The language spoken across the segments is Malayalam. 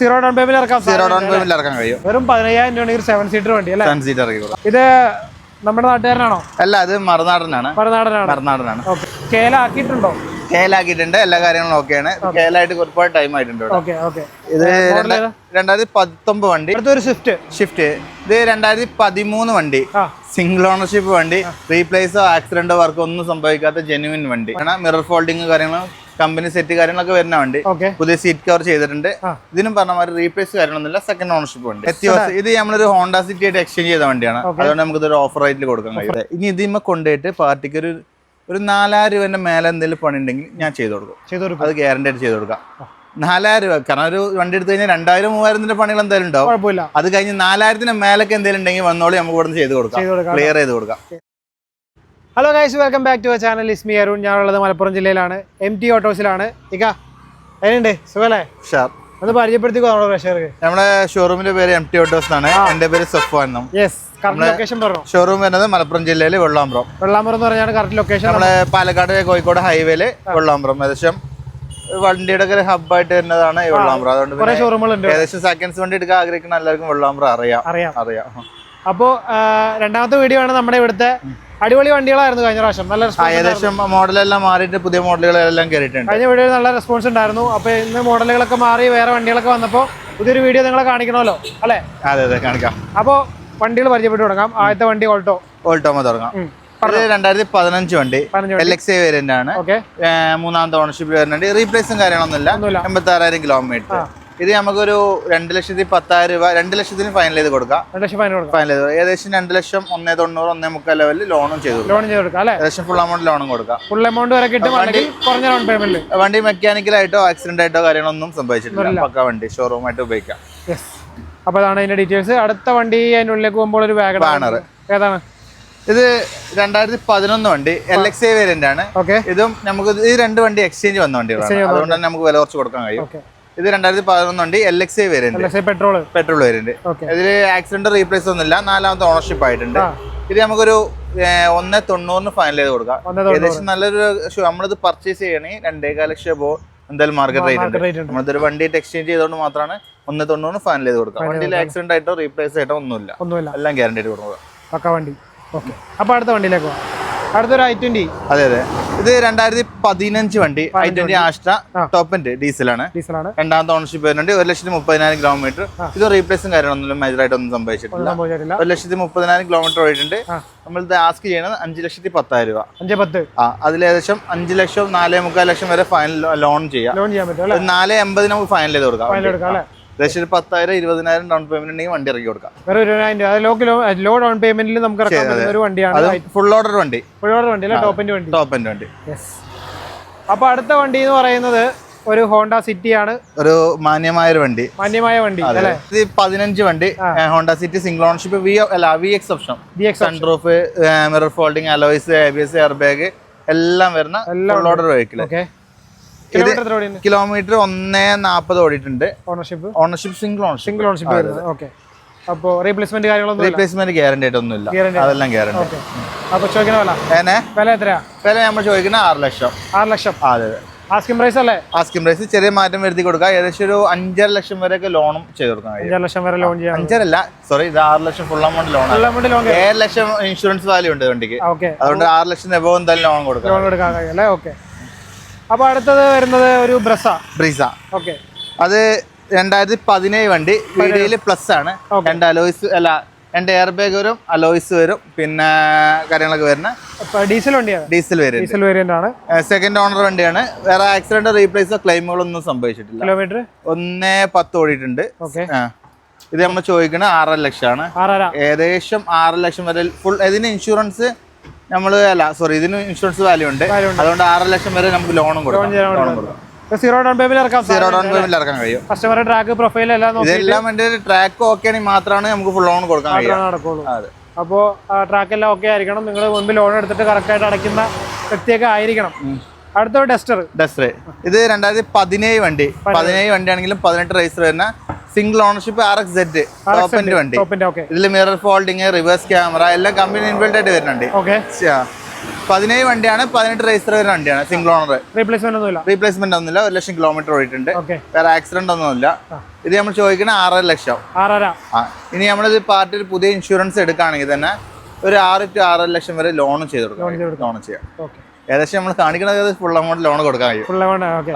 സീറോ ഡൗൺ പേയ്മെന്റ് ഇറക്കാം സീറോ ഡൗൺ പേയ്മെന്റ് ഇറക്കാൻ കഴിയും. വെറും പതിനയ്യായിരം രൂപയാണ് ഒരു സെവൻ സീറ്റർ വണ്ടി അല്ലേ? സെവൻ സീറ്റ് ഇറക്കി കൊടുക്കാം ഇത് നമ്മുടെ നാട്ടുകാരനാണോ? അല്ല അത് മറുനാടനാണ്. മറുനാടനാണ്. മറുനാടനാണ്. കേലാക്കിയിട്ടുണ്ടോ? കേലാക്കിയിട്ടുണ്ട് എല്ലാ കാര്യങ്ങളും ഓക്കെയാണ് കേലായിട്ട് ഒരുപാട് ടൈം ആയിട്ടുണ്ട് ഇവിടെ. Okay okay. ഇത്? രണ്ടായിരത്തി പത്തൊമ്പത് വണ്ടി. അടുത്തൊരു സ്വിഫ്റ്റ് ഷിഫ്റ്റ് ഇത് രണ്ടായിരത്തി പതിമൂന്ന് വണ്ടി. സിംഗിൾ ഓണർഷിപ്പ് വണ്ടി റീപ്ലേസോ ആക്സിഡന്റോ വർക്കോ ഒന്നും സംഭവിക്കാത്ത ജെന്യൂൻ വണ്ടി. മിറർ ഫോൾഡിങ് കാര്യങ്ങളും കമ്പനി സെറ്റ് കാര്യങ്ങളൊക്കെ വരുന്ന വണ്ടി. പുതിയ സീറ്റ് കവർ ചെയ്തിട്ടുണ്ട്. ഇതിനും പറഞ്ഞ മാതിരി റീപ്ലേസ് കാര്യങ്ങളൊന്നുമില്ല. സെക്കൻഡ് ഓണർഷിപ്പ് ഉണ്ട് ഇത് നമ്മളൊരു ഹോണ്ട സിറ്റി ആയിട്ട് എക്സ്ചേഞ്ച് ചെയ്ത വണ്ടിയാണ്. അതുകൊണ്ട് നമുക്ക് ഇതൊരു ഓഫർ റേറ്റിൽ കൊടുക്കാൻ കഴിയും. ഇനി ഇതിമ്മ കൊണ്ടുപോയിട്ട് പാർട്ടിക്ക് ഒരു ഒരു നാലായിരം രൂപന്റെ മേലെ എന്തെങ്കിലും പണി ഉണ്ടെങ്കിൽ ഞാൻ ചെയ്തു കൊടുക്കും. ചെയ്തു കൊടുക്കും. അത് ഗ്യാരണ്ടി ആയിട്ട് ചെയ്ത് കൊടുക്കാം. നാലായിരം രൂപ. കാരണം ഒരു വണ്ടി എടുത്തു കഴിഞ്ഞാൽ രണ്ടായിരം മൂവായിരത്തിന്റെ പണികൾ എന്തായാലും ഉണ്ടാവും. അത് കഴിഞ്ഞ് നാലായിരത്തിന് മേലൊക്കെ എന്തെങ്കിലും ഉണ്ടെങ്കിൽ വന്നോളി നമുക്ക് ഇവിടെ ചെയ്ത് കൊടുക്കാം. ക്ലിയർ ചെയ്ത് കൊടുക്കാം. Hello guys welcome back to our channel is me Arun ഞാനുള്ളത് മലപ്പുറം ജില്ലയിലാണ്. എം ടി ഓട്ടോസിലാണ് ഇക്ക എങ്ങനെയുണ്ട്? സുഖല്ലേ? ഷാർ ഒന്ന് പരിചയപ്പെടുത്തിക്കോ നമ്മുടെ പ്രഷർക്ക് നമ്മുടെ ഷോറൂമിന്റെ പേര് എം ടി ഓട്ടോസ് എന്നാണ് എന്റെ പേര് സഫ്വാൻ എന്നും. യെസ് കറക്റ്റ് ലൊക്കേഷൻ പറഞ്ഞു? ഷോറൂം വരുന്നത് മലപ്പുറം ജില്ലയിൽ വെള്ളാമ്പ്രം. വെള്ളാമ്പ്രം എന്ന് പറഞ്ഞാണ് കറക്റ്റ് ലൊക്കേഷൻ നമ്മുടെ പാലക്കാട് കോഴിക്കോട് ഹൈവേയിൽ വെള്ളാമ്പ്രം. ഏകദേശം വണ്ടിയുടെ ഒക്കെ ഹബ്ബായിട്ട് വരുന്നതാണ് ഈ വെള്ളാമ്പ്രം. അതുകൊണ്ട് കുറെ ഷോറൂമുകളുണ്ട് ഏകദേശം സെക്കൻഡ്സ് വണ്ടി എടുക്കാൻ ആഗ്രഹിക്കുന്ന എല്ലാവർക്കും വെള്ളാമ്പ്രം അറിയാം. അറിയാം. അറിയാം. അപ്പോൾ രണ്ടാമത്തെ വീഡിയോ ആണ് നമ്മുടെ ഇവിടുത്തെ അടിപൊളി വണ്ടികളായിരുന്നു കഴിഞ്ഞ പ്രാവശ്യം. നല്ല റെസ്പോൺസ് ഏകദേശം മോഡലെല്ലാം മാറിയിട്ട് പുതിയ മോഡലുകളെല്ലാം കയറിയിട്ടുണ്ട് കഴിഞ്ഞ വീഡിയോ നല്ല റെസ്പോൺസ് ഉണ്ടായിരുന്നു. അപ്പൊ ഇന്ന് മോഡലുകളൊക്കെ മാറി വേറെ വണ്ടികളൊക്കെ വന്നപ്പോൾ പുതിയൊരു വീഡിയോ നിങ്ങളെ കാണിക്കണമല്ലോ അല്ലേ? അതെ അതെ കാണിക്കാം. അപ്പോൾ വണ്ടികൾ പരിചയപ്പെട്ടു തുടങ്ങാം. ആദ്യത്തെ വണ്ടി ഓൾട്ടോ. ഓൾട്ടോമ തുടങ്ങാം. ഇത് രണ്ടായിരത്തി പതിനഞ്ച് വണ്ടി. എൽ എക്സ് ഐ വേരിയന്റ് ആണ് മൂന്നാമത്തെ ഓണർഷിപ്പ് വരുന്നുണ്ട്. റീപ്ലേസും കാര്യങ്ങളൊന്നുമില്ല. എൺപത്തി ആറായിരം കിലോമീറ്റർ ഇത് നമുക്കൊരു രണ്ട് ലക്ഷത്തി പത്തായിരം രൂപ രണ്ട് ലക്ഷത്തിന് ഫൈനൽ ചെയ്ത് കൊടുക്കാം. രണ്ട് ലക്ഷം ഫൈനൽ കൊടുക്കാം. ഫൈനൽ ചെയ്ത് കൊടുക്കാം. ഏകദേശം രണ്ട് ലക്ഷം ഒന്നേ തൊണ്ണൂറ് ഒന്നേ മുക്കാൽ ലെവലിൽ ലോണും ചെയ്തു കൊടുക്കാം. ലോൺ ചെയ്ത് കൊടുക്കാം അല്ലേ? ഏകദേശം ഫുൾ എമൗണ്ട് ലോണും കൊടുക്കാം. ഫുൾ എമൗണ്ട് വരെ കിട്ടും അല്ലെങ്കിൽ കുറഞ്ഞ ലോൺ പേയ്മെന്റ് വണ്ടി മെക്കാനിക്കലായിട്ടോ ആക്സിഡന്റ് ആയിട്ടോ കാര്യങ്ങളൊന്നും സംഭവിച്ചിട്ടില്ല. പക്ക വണ്ടി ഷോറൂമായിട്ട് ഉപയോഗിക്കാം. യെസ് അപ്പോൾ അതാണ് അതിന്റെ ഡീറ്റെയിൽസ് അടുത്ത വണ്ടി അതിന്റെ ഉള്ളിലേക്ക് പോകുമ്പോൾ ഒരു വാഗൺ Wagoner. ഏതാണ്? ഇത് രണ്ടായിരത്തി പതിനൊന്ന് വണ്ടി എൽ എക്സ് ഐ വേരിയന്റ് ആണ്. ഓക്കെ ഇതും നമുക്ക് ഈ രണ്ട് വണ്ടി എക്സ്ചേഞ്ച് വന്ന വണ്ടികളാണ്. അതുകൊണ്ട് തന്നെ നമുക്ക് വില കുറച്ച് കൊടുക്കാൻ കഴിയും. ഓക്കെ ഇത് രണ്ടായിരത്തി പതിനൊന്ന് വണ്ടി L X I variant petrol petrol variant ഇതിൽ ആക്സിഡന്റ് റീപ്ലേസ് ഒന്നുമില്ല. നാലാമത്തെ ഓണർഷിപ്പ് ആയിട്ടുണ്ട്. ഇത് നമുക്കൊരു ഒന്ന് തൊണ്ണൂറിന് ഫൈനൽ ചെയ്ത് കൊടുക്കാം. ഏകദേശം നല്ലൊരു നമ്മളിത് പർച്ചേസ് ചെയ്യണമെങ്കിൽ രണ്ടേകാൽ ലക്ഷം പോ എന്തായാലും മാർക്കറ്റ് റേറ്റ് ഉണ്ട്. നമ്മളിതൊരു വണ്ടിയായിട്ട് എക്സ്ചേഞ്ച് ചെയ്തുകൊണ്ട് മാത്രമാണ് ഒന്ന് തൊണ്ണൂറിന് ഫൈനൽ ചെയ്ത് കൊടുക്കുക. വണ്ടിയിൽ ആക്സിഡന്റ് ആയിട്ടോ റീപ്ലേസ് ആയിട്ടോ ഒന്നുമില്ല. എല്ലാം ഗ്യാരണ്ടി ആയിട്ട് കൊടുക്കുക പക്ക വണ്ടി. ഓക്കെ. അപ്പോൾ അടുത്ത വണ്ടിയിലേക്ക് പോകാം അടുത്തൊരു ഐ ട്വന്റി അതെ അതെ. ഇത് രണ്ടായിരത്തി പതിനഞ്ച് വണ്ടി. ഐ ട്വന്റി ആസ്ട്ര ആ. ടോപ്പ് എൻഡ് ഡീസലാണ് ഡീസലാണ് രണ്ടാമത്തെ ഓണർഷിപ്പ് വരുന്നുണ്ട്. ഒരു ലക്ഷത്തി മുപ്പതിനായിരം കിലോമീറ്റർ ഇത് റീപ്ലേസും കാര്യങ്ങളൊന്നും മേജർ ഒന്നും സംഭവിച്ചിട്ടില്ല. ഒരു ലക്ഷത്തി മുപ്പതിനായിരം കിലോമീറ്റർ പോയിട്ടുണ്ട് നമ്മൾ ഇത് ആസ്ക് ചെയ്യണത് അഞ്ച് ലക്ഷത്തി പത്തായിരം രൂപ. അഞ്ച് പത്ത്. ആ അതിൽ ഏകദേശം അഞ്ച് ലക്ഷം നാലേ മുക്കാൽ ലക്ഷം വരെ ഫൈനൽ ലോൺ ചെയ്യാം. ലോൺ ചെയ്യാൻ പറ്റും നാല് എൺപത് നമുക്ക് ഫൈനൽ ചെയ്ത് കൊടുക്കാം. ഏകദേശം ഒരു പത്തായിരം ഇരുപതിനായിരം ഡൗൺ പേയ്മെന്റ് ഉണ്ടെങ്കിൽ വണ്ടി ഇറക്കി കൊടുക്കാം. വേറെ ഇരുപതിനായിരം രൂപ. അത് ലോ കിലോ ലോ ഡൗൺ പേയ്മെന്റിൽ നമുക്ക് ഇറക്കാൻ പറ്റുന്ന ഒരു വണ്ടിയാണ് അത് ഫുൾ ഓർഡർ വണ്ടി. ഒരുപാട് വണ്ടി അല്ലേ? ടോപ്പിന്റെ വണ്ടി. വണ്ടി. അപ്പോൾ അടുത്ത വണ്ടി എന്ന് പറയുന്നത് ഒരു ഹോണ്ട സിറ്റി ആണ് ഒരു മാന്യമായ ഒരു വണ്ടി. മാന്യമായ വണ്ടി അല്ലേ? ഇത് പതിനഞ്ച് വണ്ടി. Honda City single ownership V അല്ല V X option sunroof mirror folding alloys A B S air bag എല്ലാം വരുന്ന full order vehicle okay kilometre ഒന്നേ നാൽപ്പത് ഓടിയിട്ടുണ്ട്. Ownership ownership single ownership single ownership വരുന്നത്. ഓക്കെ അപ്പോൾ റീപ്ലേസ്മെന്റ് കാര്യങ്ങളൊന്നും റീപ്ലേസ്മെന്റ് ഗ്യാരണ്ടി ആയിട്ടൊന്നുമില്ല ഇല്ല അതെല്ലാം ഗ്യാരണ്ടി അപ്പൊ അപ്പോൾ ചോദിക്കുന്ന വില? ഏനെ വില എത്രയാ? വില നമ്മൾ ചോദിക്കുന്ന ആറ് ലക്ഷം. ആറ് ലക്ഷം? അതെ അതെ. ആസ്കിംഗ് പ്രൈസ് അല്ലേ? ആസ്കിം പ്രൈസ് ചെറിയ മാറ്റം വരുത്തി കൊടുക്കുക. ഏകദേശം ഒരു അഞ്ചര ലക്ഷം വരെ വരെയൊക്കെ ലോണും ചെയ്ത് കൊടുക്കാൻ അഞ്ചര ലക്ഷം വരെ ലോൺ ചെയ്യാം അഞ്ചരല്ല സോറി ഇത് ആറ് lakh full amount loan full amount loan ഏഴ് ലക്ഷം ഇൻഷുറൻസ് വാല്യൂ ഉണ്ട് വണ്ടിക്ക്. അതുകൊണ്ട് ആറ് ലക്ഷം എബോ എന്തായാലും ലോൺ കൊടുക്കാം ലോൺ കൊടുക്കാൻ കഴിയും അല്ലേ? ഓക്കെ അപ്പോൾ അടുത്തത് വരുന്നത് ഒരു ബ്രസ. ബ്രിസ. ഓക്കെ. അത് രണ്ടായിരത്തി പതിനേഴ് വണ്ടി വീഡിയോയിൽ പ്ലസ് ആണ് രണ്ട് അലോയ്സ് അല്ല രണ്ട് എയർ ബാഗ് വരും അലോയ്സ് വരും പിന്നെ കാര്യങ്ങളൊക്കെ വരുന്ന ഡീസൽ വണ്ടിയാണ്? ഡീസൽ വേരിയന്റ് ഡീസൽ വേരിയന്റ് ആണ്. സെക്കൻഡ് ഓണർ വണ്ടിയാണ്. വേറെ ആക്സിഡന്റ് റീപ്ലേസോ ക്ലെയിമുകളൊന്നും സംഭവിച്ചിട്ടില്ല. കിലോമീറ്റർ ഒന്നേ പത്ത് ഓടിയിട്ടുണ്ട്. ഓക്കെ. ഇത് നമ്മൾ ചോദിക്കുന്നത് ആറര ലക്ഷമാണ്. ഏകദേശം ആറ് ലക്ഷം വരെ ഫുൾ ഇതിന് ഇൻഷുറൻസ് നമ്മൾ അല്ല സോറി ഇതിന് ഇൻഷുറൻസ് വാല്യൂ ഉണ്ട്. അതുകൊണ്ട് ആറ് ലക്ഷം വരെ നമുക്ക് ലോണും കൊടുക്കാം. സീറോ ഡൗൺ പേയ്മെന്റ് ഇറക്കാം സീറോ ഡൗൺ പേയ്മെന്റ് ഇറക്കാൻ കഴിയും. കസ്റ്റമർ ട്രാക്ക് പ്രൊഫൈൽ എല്ലാം നോക്കി ഇതെല്ലാം എന്റെ ട്രാക്ക് ഓക്കെ ആണെങ്കിൽ മാത്രമാണ് നമുക്ക് ഫുൾ ലോൺ കൊടുക്കാൻ കഴിയുന്നത് നടക്കുള്ളൂ. അതെ. അപ്പോൾ ട്രാക്ക് എല്ലാം ഓക്കെ ആയിരിക്കണം. നിങ്ങൾ മുൻപ് ലോൺ എടുത്തിട്ട് കറക്റ്റ് ആയിട്ട് അടയ്ക്കുന്ന വ്യക്തിയൊക്കെ ആയിരിക്കണം. അടുത്ത ഡസ്റ്റർ ഡസ്റ്റർ ഇത് രണ്ടായിരത്തി പതിനേഴ് വണ്ടി. പതിനേഴ്. വണ്ടി ആണെങ്കിലും പതിനെട്ട് റേസ് വരുന്ന single ownership R X set ടോപ്പിന്റെ വണ്ടി. ഇതിൽ മിറർ ഫോൾഡിങ് റിവേഴ്സ് ക്യാമറ എല്ലാം കമ്പനി ഇൻബിൾഡ് ആയിട്ട് വരുന്നുണ്ട്. പതിനേഴ് വണ്ടിയാണ് പതിനെട്ട് രജിസ്റ്റർ വരുന്ന വണ്ടിയാണ് സിംഗിൾ ഓണർ റീപ്ലേസ്മെന്റ് ഒന്നുമില്ല. റീപ്ലേസ്മെന്റ് ഒന്നുമില്ല ഒരു ലക്ഷം കിലോമീറ്റർ ഓടിയിട്ടുണ്ട്. വേറെ ആക്സിഡന്റ് ഒന്നുമില്ല. ഇത് നമ്മൾ ചോദിക്കുന്ന ആറര ലക്ഷം. ആറര. ആ. ഇനി നമ്മളിത് പാർട്ടി പുതിയ ഇൻഷുറൻസ് എടുക്കുകയാണെങ്കിൽ തന്നെ ഒരു ആറ് ടു ആറര ലക്ഷം വരെ ലോൺ ചെയ്ത് കൊടുക്കാം. ലോൺ ചെയ്യാം. ഏകദേശം നമ്മൾ കാണിക്കുന്നത് ഫുൾ എമൗണ്ട് ലോൺ കൊടുക്കാൻ കഴിയും.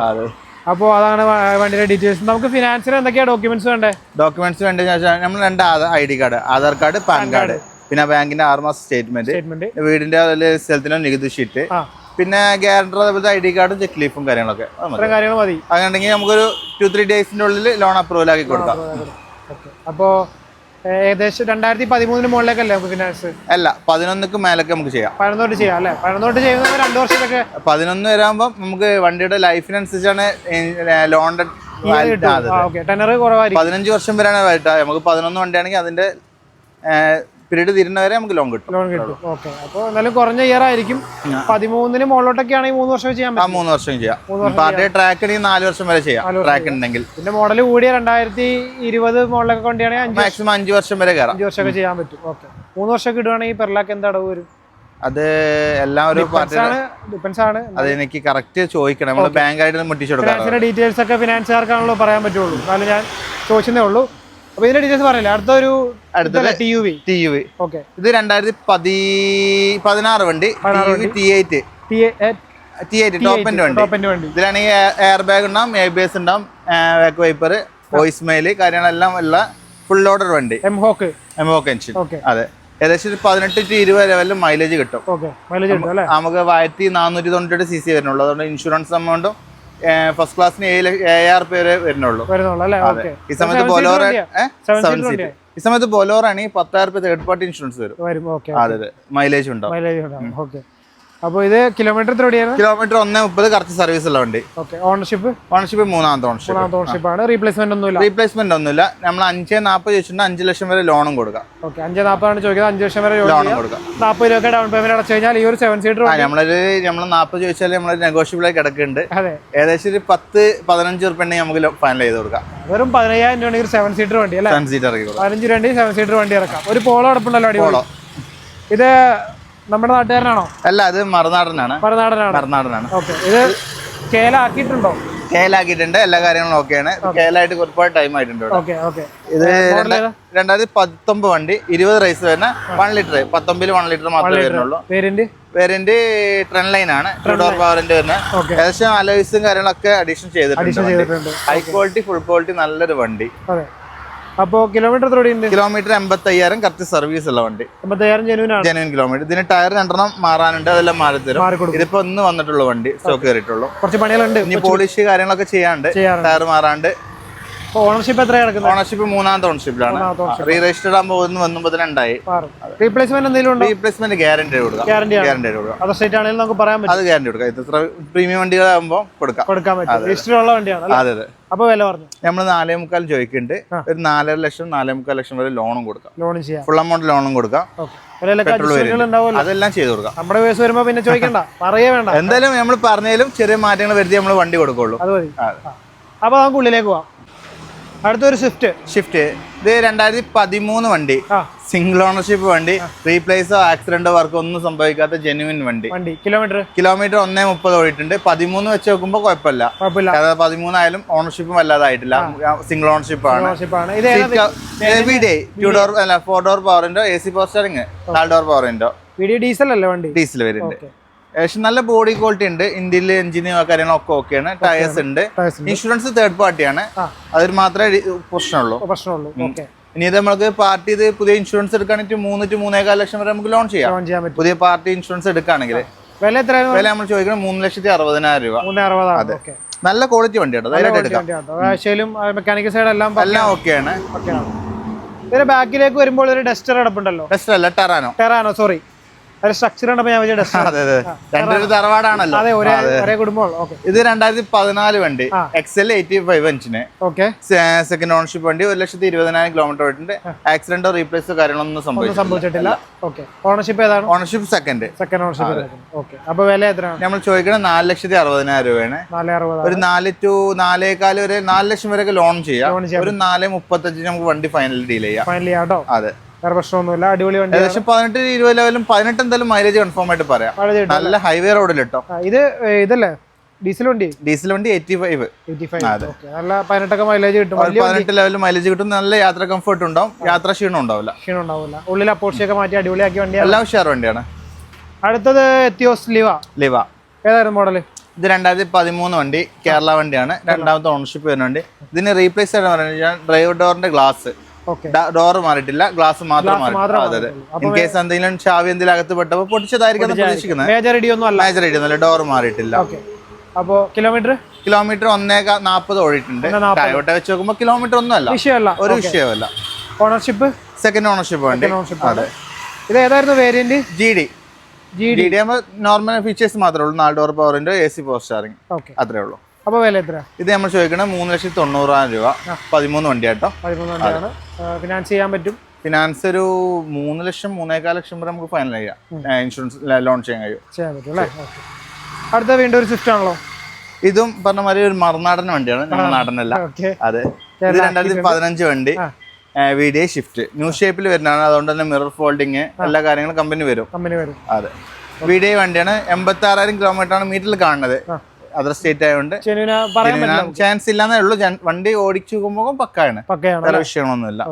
അതെ. അപ്പോൾ അതാണ് വണ്ടിയുടെ ഡീറ്റെയിൽസ് നമുക്ക് ഫിനാൻസിന് എന്തൊക്കെയാണ് ഡോക്യുമെന്റ്സ് വേണ്ടേ? ഡോക്യുമെന്റ്സ് വെച്ചാൽ നമ്മൾ രണ്ട് I D card Aadhaar card PAN card. പിന്നെ ബാങ്കിന്റെ ആറ് മാസം സ്റ്റേറ്റ്മെന്റ്. വീടിന്റെ സ്ഥലത്തിന്റെ നികുതി ഷീറ്റ്. പിന്നെ ഗ്യാരണ്ടർ അതുപോലത്തെ ഐ ഡി കാർഡും ചെക്ക് ലീഫും കാര്യങ്ങളൊക്കെ. കാര്യങ്ങൾ മതി. അങ്ങനെ നമുക്കൊരു ടു ത്രീ ഡേയ്സിന്റെ ഉള്ളിൽ ലോൺ അപ്രൂവൽ ആക്കി കൊടുക്കാം. അപ്പോൾ ഏകദേശം രണ്ടായിരത്തി പതിമൂന്നിന് മുകളിലേക്കല്ലേ നമുക്ക് ഫിനാൻസ് അല്ല പതിനൊന്നിക്ക് മേലൊക്കെ നമുക്ക് ചെയ്യാം. പതിനൊന്നോട്ട് ചെയ്യാം അല്ലേ? പതിനൊന്നോട്ട് ചെയ്യുന്ന രണ്ട് വർഷത്തൊക്കെ പതിനൊന്ന് വരാകുമ്പോൾ നമുക്ക് വണ്ടിയുടെ ലൈഫിനനുസരിച്ചാണ് ലോണിന്റെ പതിനഞ്ച് വർഷം വരെയാണ് നമുക്ക് പതിനൊന്ന് വണ്ടിയാണെങ്കിൽ അതിന്റെ പീരീഡ് തീരുന്നവരെ നമുക്ക് ലോൺ കിട്ടും. ലോൺ കിട്ടും. ഓക്കെ അപ്പോൾ എന്നാലും കുറഞ്ഞ ഇയർ ആയിരിക്കും. പതിമൂന്നിന് മുകളിലോട്ടൊക്കെ ആണെങ്കിൽ മൂന്ന് വർഷം ചെയ്യാൻ ആ പറ്റും മൂന്ന് വർഷം ചെയ്യാം. പാർട്ടി ട്രാക്ക് ഉണ്ടെങ്കിൽ നാല് വർഷം വരെ ചെയ്യാം. ട്രാക്ക് ഉണ്ടെങ്കിൽ പിന്നെ മോഡൽ കൂടിയ രണ്ടായിരത്തി ഇരുപത് മോഡലൊക്കെ കൊണ്ടുവരികയാണെങ്കിൽ അഞ്ച് മാക്സിമം അഞ്ച് വർഷം വരെ കയറാം. അഞ്ച് വർഷമൊക്കെ ചെയ്യാൻ പറ്റും. ഓക്കെ മൂന്ന് വർഷമൊക്കെ ഇടുവാണെങ്കിൽ പെർലാക്ക് എന്താ അടവ് വരും? അത് എല്ലാം ഒരു പാർട്ടി ആണ്. അത് എനിക്ക് കറക്റ്റ് ചോദിക്കണം. നമ്മൾ ബാങ്കായിട്ട് മുട്ടിച്ചു കൊടുക്കാം ഫിനാൻസിന്റെ ഡീറ്റെയിൽസ് ഒക്കെ ഫിനാൻസുകാർക്കാണല്ലോ പറയാൻ പറ്റുള്ളൂ. എന്നാലും ഞാൻ ചോദിച്ചതേ ഉള്ളൂ. അപ്പോൾ ഇതിന്റെ ഡീറ്റെയിൽസ് പറയില്ല? അടുത്തൊരു അടുത്തത് T U V T U V okay ഇത് രണ്ടായിരത്തി പതി പതിനാറ് വണ്ടി. T eight T eight top എന്റെ വണ്ടി. ഇതിലാണെങ്കിൽ എയർ ബാഗ് ഉണ്ടാവും എ ബി എസ് ഉണ്ടാവും ബാക്ക് വൈപ്പർ വോയിസ് മെയിൽ കാര്യങ്ങളെല്ലാം ഉള്ള ഫുൾ ഓർഡർ വണ്ടി. എം ഹോക്ക് എംബോക്ക് എൻജിൻ ഓക്കെ അതെ. ഏകദേശം ഒരു പതിനെട്ട് ടു ഇരുപത് ലെവലിൽ മൈലേജ് കിട്ടും. നമുക്ക് ആയിരത്തി നാനൂറ്റി തൊണ്ണൂറ്റി സി സി വരുന്നുള്ളൂ. അതുകൊണ്ട് ഇൻഷുറൻസ് എമൗണ്ടും ഫസ്റ്റ് ക്ലാസ്സിന് ഏഴായിരം പേര് വരുന്നുള്ളൂ. അതെ. ഈ സമയത്ത് ബൊലോറ സെവൻ സീറ്റ് ഈ സമയത്ത് ബൊലോറാണ് ഈ പത്തായിരം രൂപ തേർഡ് പാർട്ടി ഇൻഷുറൻസ് വരും. അതെ അതെ. മൈലേജ് ഉണ്ടാവും മൈലേജ് ഉണ്ടാവും ഓക്കെ. അപ്പോൾ ഇത് കിലോമീറ്റർ എത്ര കിലോമീറ്റർ ഒന്നേ മുപ്പത് കറക്റ്റ് സർവീസ് ഉള്ള വണ്ടി. ഓക്കെ ഓണർഷിപ്പ് ഓണർഷിപ്പ് മൂന്നാമത്തെ ഓണർഷിപ്പ് ഓണർഷിപ്പ് ആണ്. റീപ്ലേസ്മെന്റ് ഒന്നുമില്ല. റീപ്ലേസ്മെന്റ് ഒന്നുമില്ല. നമ്മൾ അഞ്ച് നാൽപ്പത് ചോദിച്ചിട്ടുണ്ട്. അഞ്ച് ലക്ഷം വരെ ലോണും കൊടുക്കാം. ഓക്കെ അഞ്ച് നാൽപ്പതാണ് ചോദിക്കുന്നത്. അഞ്ച് ലക്ഷം വരെ ലോണും കൊടുക്കാം. നാൽപ്പത് രൂപ ഡൗൺ പേയ്മെന്റ് അടച്ചു കഴിഞ്ഞാൽ ഈ ഒരു സെവൻ സീറ്റർ നമ്മളൊരു നമ്മൾ നാൽപ്പത് ചോദിച്ചാൽ നമ്മൾ നെഗോഷ്യബിൾ ആയി കിടക്കുന്നുണ്ട്. അതെ. ഏകദേശം ഒരു പത്ത് പതിനഞ്ച് റുപ്യ നമുക്ക് ഫൈനൽ ചെയ്ത് കൊടുക്കാം. വെറും പതിനയ്യായിരം രൂപ ഒരു സെവൻ സീറ്റർ വണ്ടി അല്ലേ? സെവൻ സീറ്റർ പതിനഞ്ച് രൂപ സെവൻ സീറ്റർ വണ്ടി ഇറക്കാം. ഒരു പോളോ അടപ്പുണ്ടല്ലോ പോളോ ഇത് നമ്മുടെ നാട്ടുകാരനാണോ? അല്ല അത് മറുനാടനാണ്. മറുനാടനാണ്. മറുനാടനാണ്. ഓക്കെ. ഇത് കേലാക്കിയിട്ടുണ്ടോ? കേലാക്കിയിട്ടുണ്ട് എല്ലാ കാര്യങ്ങളും ഓക്കെയാണ്. കേലായിട്ട് ഒരുപാട് ടൈം ആയിട്ടുണ്ട് ഇത് രണ്ട- രണ്ടായിരത്തി പത്തൊമ്പത് വണ്ടി ഇരുപത് റൈസ് വരുന്ന വൺ ലിറ്റർ പത്തൊമ്പതിൽ വൺ ലിറ്റർ മാത്രമേ വരുന്നുള്ളൂ. പേരിന്റെ വേരിയന്റ് ട്രെൻ ലൈൻ ആണ്. ടു ഡോർ പവറിന്റെ വരുന്ന. ഏകദേശം അലോയ്സും കാര്യങ്ങളൊക്കെ അഡീഷൻ ചെയ്തിട്ടുണ്ട് ഹൈ ക്വാളിറ്റി ഫുൾ ക്വാളിറ്റി നല്ലൊരു വണ്ടി. അപ്പോൾ കിലോമീറ്റർ എത്ര ഓടിയുണ്ട്? കിലോമീറ്റർ എൺപത്തി അയ്യായിരം കറക്റ്റ് സർവീസ് ഉള്ള വണ്ടി. എൺപത്തയ്യായിരം ജനുവിൻ കിലോമീറ്റർ ഇതിന് ടയർ രണ്ടെണ്ണം മാറാനുണ്ട് അതെല്ലാം മാറി തരും. ഇതിപ്പോ ഒന്ന് വന്നിട്ടുള്ള വണ്ടി സ്റ്റോക്ക് കയറിയിട്ടുള്ളൂ കുറച്ച് പണികളുണ്ട്. ഇനി പോളിഷ് കാര്യങ്ങളൊക്കെ ചെയ്യാണ്ട് ടയർ മാറാണ്ട്. ഓണർഷിപ്പ് എത്ര കിടക്കുന്നത്? ഓണർഷിപ്പ് മൂന്നാമത്തെ ഓണർഷിപ്പിലാണ് റീ രജിസ്റ്റർഡ് ആകുമ്പോൾ ഒന്ന് വന്നുമ്പോൾ ഉണ്ടായി റീപ്ലേസ്മെന്റ് എന്തെങ്കിലും ഉണ്ടോ? റീപ്ലേസ്മെന്റ് ഗ്യാരണ്ടി കൊടുക്കാം. ഗ്യാരണ്ടി കൊടുക്കാം. അതർ സ്റ്റേറ്റ് ആണെങ്കിലും നമുക്ക് പറയാൻ പറ്റും. അത് ഗ്യാരണ്ടി കൊടുക്കാം. ഇത്ര പ്രീമിയം വണ്ടികളാകുമ്പോൾ കൊടുക്കാം. കൊടുക്കാൻ പറ്റും. ഹിസ്റ്ററിയുള്ള വണ്ടിയാണ് അതെ അതെ. അപ്പോൾ വില പറഞ്ഞു. നമ്മൾ നാലേ മുക്കാൽ ചോദിക്കുന്നുണ്ട്. ഒരു നാലര ലക്ഷം നാലേ മുക്കാൽ ലക്ഷം വരെ ലോണും കൊടുക്കാം. ലോണും ചെയ്യാം. ഫുൾ എമൗണ്ട് ലോണും കൊടുക്കാം. അതെല്ലാം ചെയ്തു കൊടുക്കാം. നമ്മുടെ വയസ്സ് വരുമ്പോ പിന്നെ ചോദിക്കണ്ട. പറയേ വേണ്ട. എന്തായാലും നമ്മൾ പറഞ്ഞാലും ചെറിയ മാറ്റങ്ങൾ വരുത്തി നമ്മൾ വണ്ടി കൊടുക്കുള്ളൂ. അത്. അപ്പൊ നമുക്ക് ഉള്ളിലേക്ക് പോവാം. അടുത്തൊരു സ്വിഫ്റ്റ് സ്വിഫ്റ്റ് ഇത് രണ്ടായിരത്തി പതിമൂന്ന് വണ്ടി. സിംഗിൾ ഓണർഷിപ്പ് വണ്ടി റീപ്ലേസോ ആക്സിഡന്റോ വർക്ക് ഒന്നും സംഭവിക്കാത്ത ജെനുവിൻ വണ്ടി. വണ്ടി. കിലോമീറ്റർ കിലോമീറ്റർ ഒന്നേ മുപ്പത് ഓടിയിട്ടുണ്ട്. പതിമൂന്ന് വെച്ച് നോക്കുമ്പോൾ കുഴപ്പമില്ല. പതിമൂന്നായാലും ഓണർഷിപ്പും വല്ലാതായിട്ടില്ല. സിംഗിൾ ഓണർഷിപ്പ് ആണ്. ഡേ ടു ഡോർ അല്ല ഫോർ ഡോർ പവറിന്റെ എ സി പവർ നാല് ഡോർ പവറിന്റെ ഡീസൽ അല്ലേ വണ്ടി? ഡീസൽ വരുന്നുണ്ട്. ഏകദേശം നല്ല ബോഡി ക്വാളിറ്റി ഉണ്ട്. ഇന്ത്യയിലെ എഞ്ചിനും കാര്യങ്ങളൊക്കെ ഓക്കെയാണ് ടയേഴ്സ് ഉണ്ട്. ഇൻഷുറൻസ് തേർഡ് പാർട്ടിയാണ്. അതിൽ മാത്രമേ പ്രശ്നമുള്ളൂ. പ്രശ്നമുള്ളൂ. ഇനി ഇത് നമുക്ക് പാർട്ടി ഇത് പുതിയ ഇൻഷുറൻസ് എടുക്കുകയാണെങ്കിൽ മൂന്ന് ടു മൂന്നേകാൽ ലക്ഷം വരെ നമുക്ക് ലോൺ ചെയ്യാം. പുതിയ പാർട്ടി ഇൻഷുറൻസ് എടുക്കുകയാണെങ്കിൽ. വില എത്ര വില നമ്മൾ ചോദിക്കുന്നത് മൂന്ന് ലക്ഷത്തി അറുപതിനായിരം രൂപ. അതെ. നല്ല ക്വാളിറ്റി വണ്ടി കേട്ടോ. ധൈര്യമായിട്ട് എടുക്കാം. മെക്കാനിക്കൽ സൈഡ് എല്ലാം എല്ലാം ഓക്കെയാണ് ഇതിന്റെ ബാക്കിലേക്ക് വരുമ്പോൾ ഒരു ഡസ്റ്റർ അടപ്പുണ്ടല്ലോ. ഡസ്റ്റർ അല്ല ടെറാനോ ടെറാനോ സോറി സ്ട്രക്ചർ തറവാടാണല്ലോ. അതെ ഒരേ ഒരേ കുടുംബമുള്ളൂ. ഓക്കെ ഇത് രണ്ടായിരത്തി പതിനാല് വണ്ടി. എക്സൽ എയ്റ്റി ഫൈവ് ഇഞ്ചിന് സെക്കൻഡ് ഓണർഷിപ്പ് വണ്ടി ഒരു ലക്ഷത്തി ഇരുപതിനായിരം കിലോമീറ്റർ പോയിട്ടുണ്ട് ആക്സിഡന്റോ റീപ്ലേസോ കാര്യങ്ങളൊന്നും സംഭവിച്ചു സംഭവിച്ചിട്ടില്ല. ഓണർഷിപ്പ് ഏതാണ്? Ownership second second ownership okay അപ്പൊ വില എത്രയാണ്? നമ്മൾ ചോദിക്കുന്നത് നാല് ലക്ഷത്തി അറുപതിനായിരം രൂപയാണ്. ഒരു നാല് ടു നാലേകാൽ വരെ നാല് ലക്ഷം വരെ ലോൺ ചെയ്യാം. ഒരു നാല് മുപ്പത്തഞ്ചിന് നമുക്ക് വണ്ടി ഫൈനൽ ഡീൽ ചെയ്യാം. ഫൈനലി ആട്ടോ അതെ. വേറെ പ്രശ്നമൊന്നുമില്ല. അടിപൊളി വണ്ടി ഏകദേശം പതിനെട്ട് ഇരുപത് ലെവലും പതിനെട്ട് എന്തായാലും മൈലേജ് കൺഫേം ആയിട്ട് പറയാം. നല്ല ഹൈവേ റോഡിൽ കേട്ടോ ഇത് ഇതല്ലേ? ഡീസൽ വണ്ടി? ഡീസൽ വണ്ടി എയ്റ്റി ഫൈവ് നല്ല പതിനെട്ടൊക്കെ മൈലേജ് കിട്ടും. പതിനെട്ട് ലെവൽ മൈലേജ് കിട്ടും. നല്ല യാത്ര കംഫർട്ട് ഉണ്ടാവും. യാത്ര ക്ഷീണം ഉണ്ടാവില്ല. ക്ഷീണം ഉണ്ടാവില്ല. ഉള്ളിൽ അപ്പോർച്ചിയൊക്കെ മാറ്റി അടിപൊളിയാക്കി വണ്ടിയാണ്. എല്ലാം ഉഷാർ വണ്ടിയാണ്. അടുത്തത് എത്തിയോസ് ലിവ. ലിവ. ഏതായിരുന്നു മോഡൽ ഇത് രണ്ടായിരത്തി പതിമൂന്ന് വണ്ടി. കേരള വണ്ടിയാണ്. രണ്ടാമത്തെ ഓണർഷിപ്പ് വരുന്ന വണ്ടി. ഇതിന് റീപ്ലേസ് ആയിട്ട് പറഞ്ഞാൽ ഡ്രൈവർ ഡോറിന്റെ ഗ്ലാസ് ഡോർ മാറിയിട്ടില്ല ഗ്ലാസ് മാത്രം ഇൻ കേസ് എന്തെങ്കിലും ചാവി എന്തെങ്കിലും അകത്ത് പെട്ടപ്പോ പൊട്ടിച്ചതായിരിക്കും പ്രതീക്ഷിക്കുന്നത്. മേജർ മേജർ ഡോർ മാറിയിട്ടില്ല. അപ്പോ കിലോമീറ്റർ കിലോമീറ്റർ ഒന്നേക്കാ നാൽപ്പത് ഓടിയിട്ടുണ്ട്. ടയോട്ട വെച്ച് നോക്കുമ്പോ കിലോമീറ്റർ ഒന്നും അല്ല. വിഷയമല്ല. ഒരു വിഷയമല്ല. ഓണർഷിപ്പ് സെക്കൻഡ് ഓണർഷിപ്പ് ആണ്. ഇത് ഏതായിരുന്നു variant G D G D normal features മാത്രമേ ഉള്ളൂ. നാല് ഡോർ പവറിന്റെ എ സി പവർ സ്റ്റാറിംഗ് അത്രേ ഉള്ളൂ. അപ്പോൾ വില എത്ര ഇത് നമ്മൾ ചോദിക്കണം മൂന്ന് ലക്ഷത്തി തൊണ്ണൂറായിരം രൂപ. പതിമൂന്ന് വണ്ടി കേട്ടോ. പതിമൂന്ന് വണ്ടിയാണ്. ഫിനാൻസ് ചെയ്യാൻ പറ്റും? ഫിനാൻസ് ഒരു മൂന്ന് ലക്ഷം മൂന്നേക്കാൽ ലക്ഷം വരെ നമുക്ക് ഫൈനൽ ചെയ്യാം. ഇൻഷുറൻസ് ലോൺ ചെയ്യാൻ കഴിയും. ചെയ്യാൻ പറ്റും അല്ലേ? അടുത്ത വീണ്ടും ഒരു സ്വിഫ്റ്റ് ആണല്ലോ? ഇതും പറഞ്ഞ മാതിരി ഒരു മറുനാടൻ വണ്ടിയാണ്. നമ്മുടെ നാടനല്ല. അതെ. ഇത് രണ്ടായിരത്തി പതിനഞ്ച് വണ്ടി. വി ഡി ഷിഫ്റ്റ് ന്യൂ ഷേപ്പിൽ വരുന്നതാണ്. അതുകൊണ്ട് തന്നെ മിറർ ഫോൾഡിങ് എല്ലാ കാര്യങ്ങളും കമ്പനി വരും. കമ്പനി വരും. അതെ. വി ഡി വണ്ടിയാണ്. എൺപത്തി ആറായിരം കിലോമീറ്റർ ആണ് മീറ്ററിൽ കാണുന്നത്. അതർ സ്റ്റേറ്റ് ആയതുകൊണ്ട് ചാൻസ് ഇല്ലാന്നേ ഉള്ളൂ. വണ്ടി ഓടിച്ചു പോകുമ്പോൾ പക്കാണ് വേറെ വിഷയങ്ങളൊന്നുമില്ല.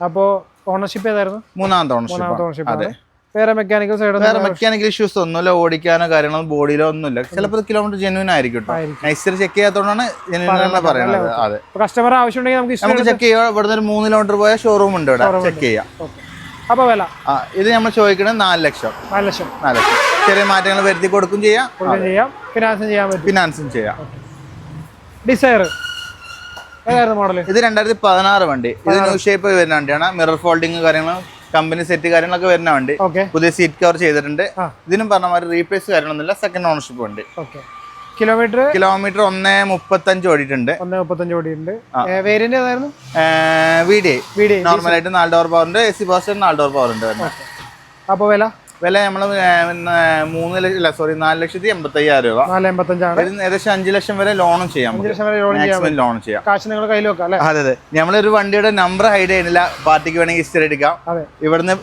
അപ്പോ ഓണർഷിപ്പ് ഏതായിരുന്നു? മൂന്നാമത്തെ ഓണർഷിപ്പ് അതെ. വേറെ മെക്കാനിക്കൽ സൈഡ് വേറെ മെക്കാനിക്കൽ ഇഷ്യൂസ് ഒന്നുമില്ല. ഓടിക്കാനോ കാര്യങ്ങളോ ബോഡിയിലോ ഒന്നുമില്ല. ചിലപ്പോൾ കിലോമീറ്റർ ജെന്യൂൻ ആയിരിക്കും. നൈസർ ചെക്ക് ചെയ്യാത്തതുകൊണ്ടാണ് ജെന്യൂൻ പറയുന്നത് അതെ. കസ്റ്റമർ ആവശ്യമുണ്ടെങ്കിൽ നമുക്ക് ചെക്ക് ചെയ്യാം. നിന്ന് ഒരു മൂന്ന് കിലോമീറ്റർ പോയാൽ ഷോറൂം ഉണ്ട് ഇവിടെ. ചെക്ക് ചെയ്യാം. അപ്പോൾ വില? ഇത് നമ്മൾ ചോദിക്കുന്നത് നാല് ലക്ഷം. നാല് ലക്ഷം. നാല് ലക്ഷം. ചെറിയ മാറ്റങ്ങൾ വരുത്തി കൊടുക്കും ചെയ്യാം. ചെയ്യാം. ഫിനാൻസും ചെയ്യാൻ പറ്റും. ഫിനാൻസും ചെയ്യാം. ഡിസയർ മോഡൽ ഇത് രണ്ടായിരത്തി പതിനാറ് വണ്ടി. ഇത് ന്യൂ ഷേപ്പ് വരുന്ന വണ്ടിയാണ്. മിറർ ഫോൾഡിങ് കാര്യങ്ങളും കമ്പനി സെറ്റ് കാര്യങ്ങളൊക്കെ വരുന്ന വണ്ടി. പുതിയ സീറ്റ് കവർ ചെയ്തിട്ടുണ്ട്. ഇതിനും പറഞ്ഞ മാതിരി റീപ്ലേസ് കാര്യങ്ങളൊന്നുമില്ല. സെക്കൻഡ് ഓണർഷിപ്പ് വണ്ടി. ഓക്കെ. കിലോമീറ്റർ? കിലോമീറ്റർ ഒന്ന് മുപ്പത്തഞ്ച് ഓടിയിട്ടുണ്ട്. ഒന്ന് മുപ്പത്തഞ്ച് ഓടിയിട്ടുണ്ട്. വേരിയന്റ് ഏതായിരുന്നു? വി ഡി ആയിട്ട് നാല് ഡോർ പവർ ഉണ്ട് എ സി ബസ് നാല് ഡോർ പവർ ഉണ്ട് അപ്പൊ അപ്പോൾ വില? വില നമ്മൾ മൂന്ന് ലക്ഷം അല്ല സോറി നാല് ലക്ഷത്തി എൺപത്തി അയ്യായിരം രൂപ. നാല് എൺപത്തഞ്ചാണ്. ഏകദേശം അഞ്ച് ലക്ഷം വരെ ലോണും ചെയ്യാം അഞ്ച് ലക്ഷം വരെ ലോൺ ചെയ്യാം ലോൺ ചെയ്യാം. കാശ് നിങ്ങൾ കയ്യിൽ വെക്കാം അല്ലേ? അതെ അതെ. നമ്മളൊരു വണ്ടിയുടെ നമ്പർ ഹൈഡ് ചെയ്യുന്നില്ല. പാർട്ടിക്ക് വേണമെങ്കിൽ ഹിസ്റ്ററി എടുക്കാം. ഇവിടുന്ന്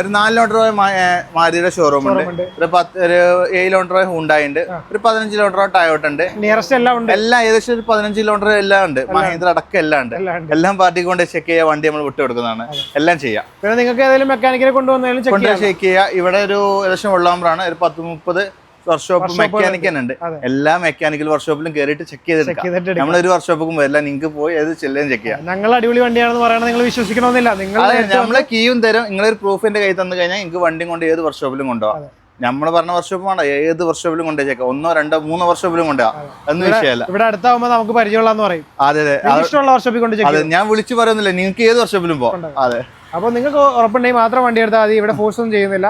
ഒരു നാല് ലോട്ടർ പോയ മാരിയുടെ മാരുതിയുടെ ഷോറൂം ഉണ്ട്. ഒരു പത്ത് ഒരു ഏഴ് ലോട്ടർ പോയ ഹുണ്ടായി ഉണ്ട്. ഒരു പതിനഞ്ച് ലോട്ടർ ടയോട്ട ഉണ്ട്. നിയറസ്റ്റ് എല്ലാം ഉണ്ട്. എല്ലാം ഏകദേശം ഒരു പതിനഞ്ച് ലോട്ടർ എല്ലാം ഉണ്ട്. മഹീന്ദ്ര അടക്കം എല്ലാം ഉണ്ട്. എല്ലാം പാർട്ടിക്ക് കൊണ്ട് ചെക്ക് ചെയ്യുക വണ്ടി നമ്മൾ വിട്ടുകൊടുക്കുന്നതാണ്. എല്ലാം ചെയ്യാം. പിന്നെ നിങ്ങൾക്ക് ഏതെങ്കിലും മെക്കാനിക്കിനെ കൊണ്ടുവന്നാലും ചെക്ക് ചെയ്യാം ചെക്ക് ചെയ്യുക ഇവിടെ ഒരു ഏകദേശം ഉള്ളാമ്പ്രാണ് ഒരു പത്ത് മുപ്പത് വർക്ക്ഷോപ്പ് മെക്കാനിക് തന്നെ ഉണ്ട്. എല്ലാ മെക്കാനിക്കൽ വർക്ക്ഷോപ്പിലും കയറിയിട്ട് ചെക്ക് ചെയ്തിട്ട്. നമ്മളൊരു വർക്ക്ഷോപ്പും വരില്ല നിങ്ങൾക്ക് പോയി ഏത് ചെല്ലുകയും ചെക്ക് ചെയ്യാം. ഞങ്ങൾ അടിപൊളി വണ്ടിയാണെന്ന് പറയുന്നത് നിങ്ങൾ വിശ്വസിക്കണമെന്നില്ല. നിങ്ങൾ അതെ നമ്മളെ കീയും തരും. നിങ്ങളൊരു പ്രൂഫിന്റെ കൈ തന്നു കഴിഞ്ഞാൽ നിങ്ങൾക്ക് വണ്ടിയും കൊണ്ട് ഏത് വർക്ക്ഷോപ്പിലും കൊണ്ടുപോകാം അതെ. നമ്മൾ പറഞ്ഞ വർഷോപ്പ് വേണ്ട ഏത് വർക്ക്ഷോപ്പിലും ചേക്കാം. ഒന്നോ രണ്ടോ മൂന്നോ വർഷോപ്പിലും കൊണ്ടുപോകാം എന്ന് വിഷയമല്ല. ഇവിടെ അടുത്താവുമ്പോൾ നമുക്ക് പരിചയമുള്ള പറയും. അതെ അതെ. ഇഷ്ടമുള്ള വർഷോപ്പിൽ കൊണ്ട് അതെ ഞാൻ വിളിച്ചു പറയുന്നില്ല. നിങ്ങൾക്ക് ഏത് വർഷോപ്പിലും പോകാം അതെ. അപ്പോൾ നിങ്ങൾക്ക് ഉറപ്പുണ്ടെങ്കിൽ മാത്രം വണ്ടി എടുത്താൽ മതി. ഇവിടെ ഫോഴ്സ് ഒന്നും ചെയ്യുന്നില്ല.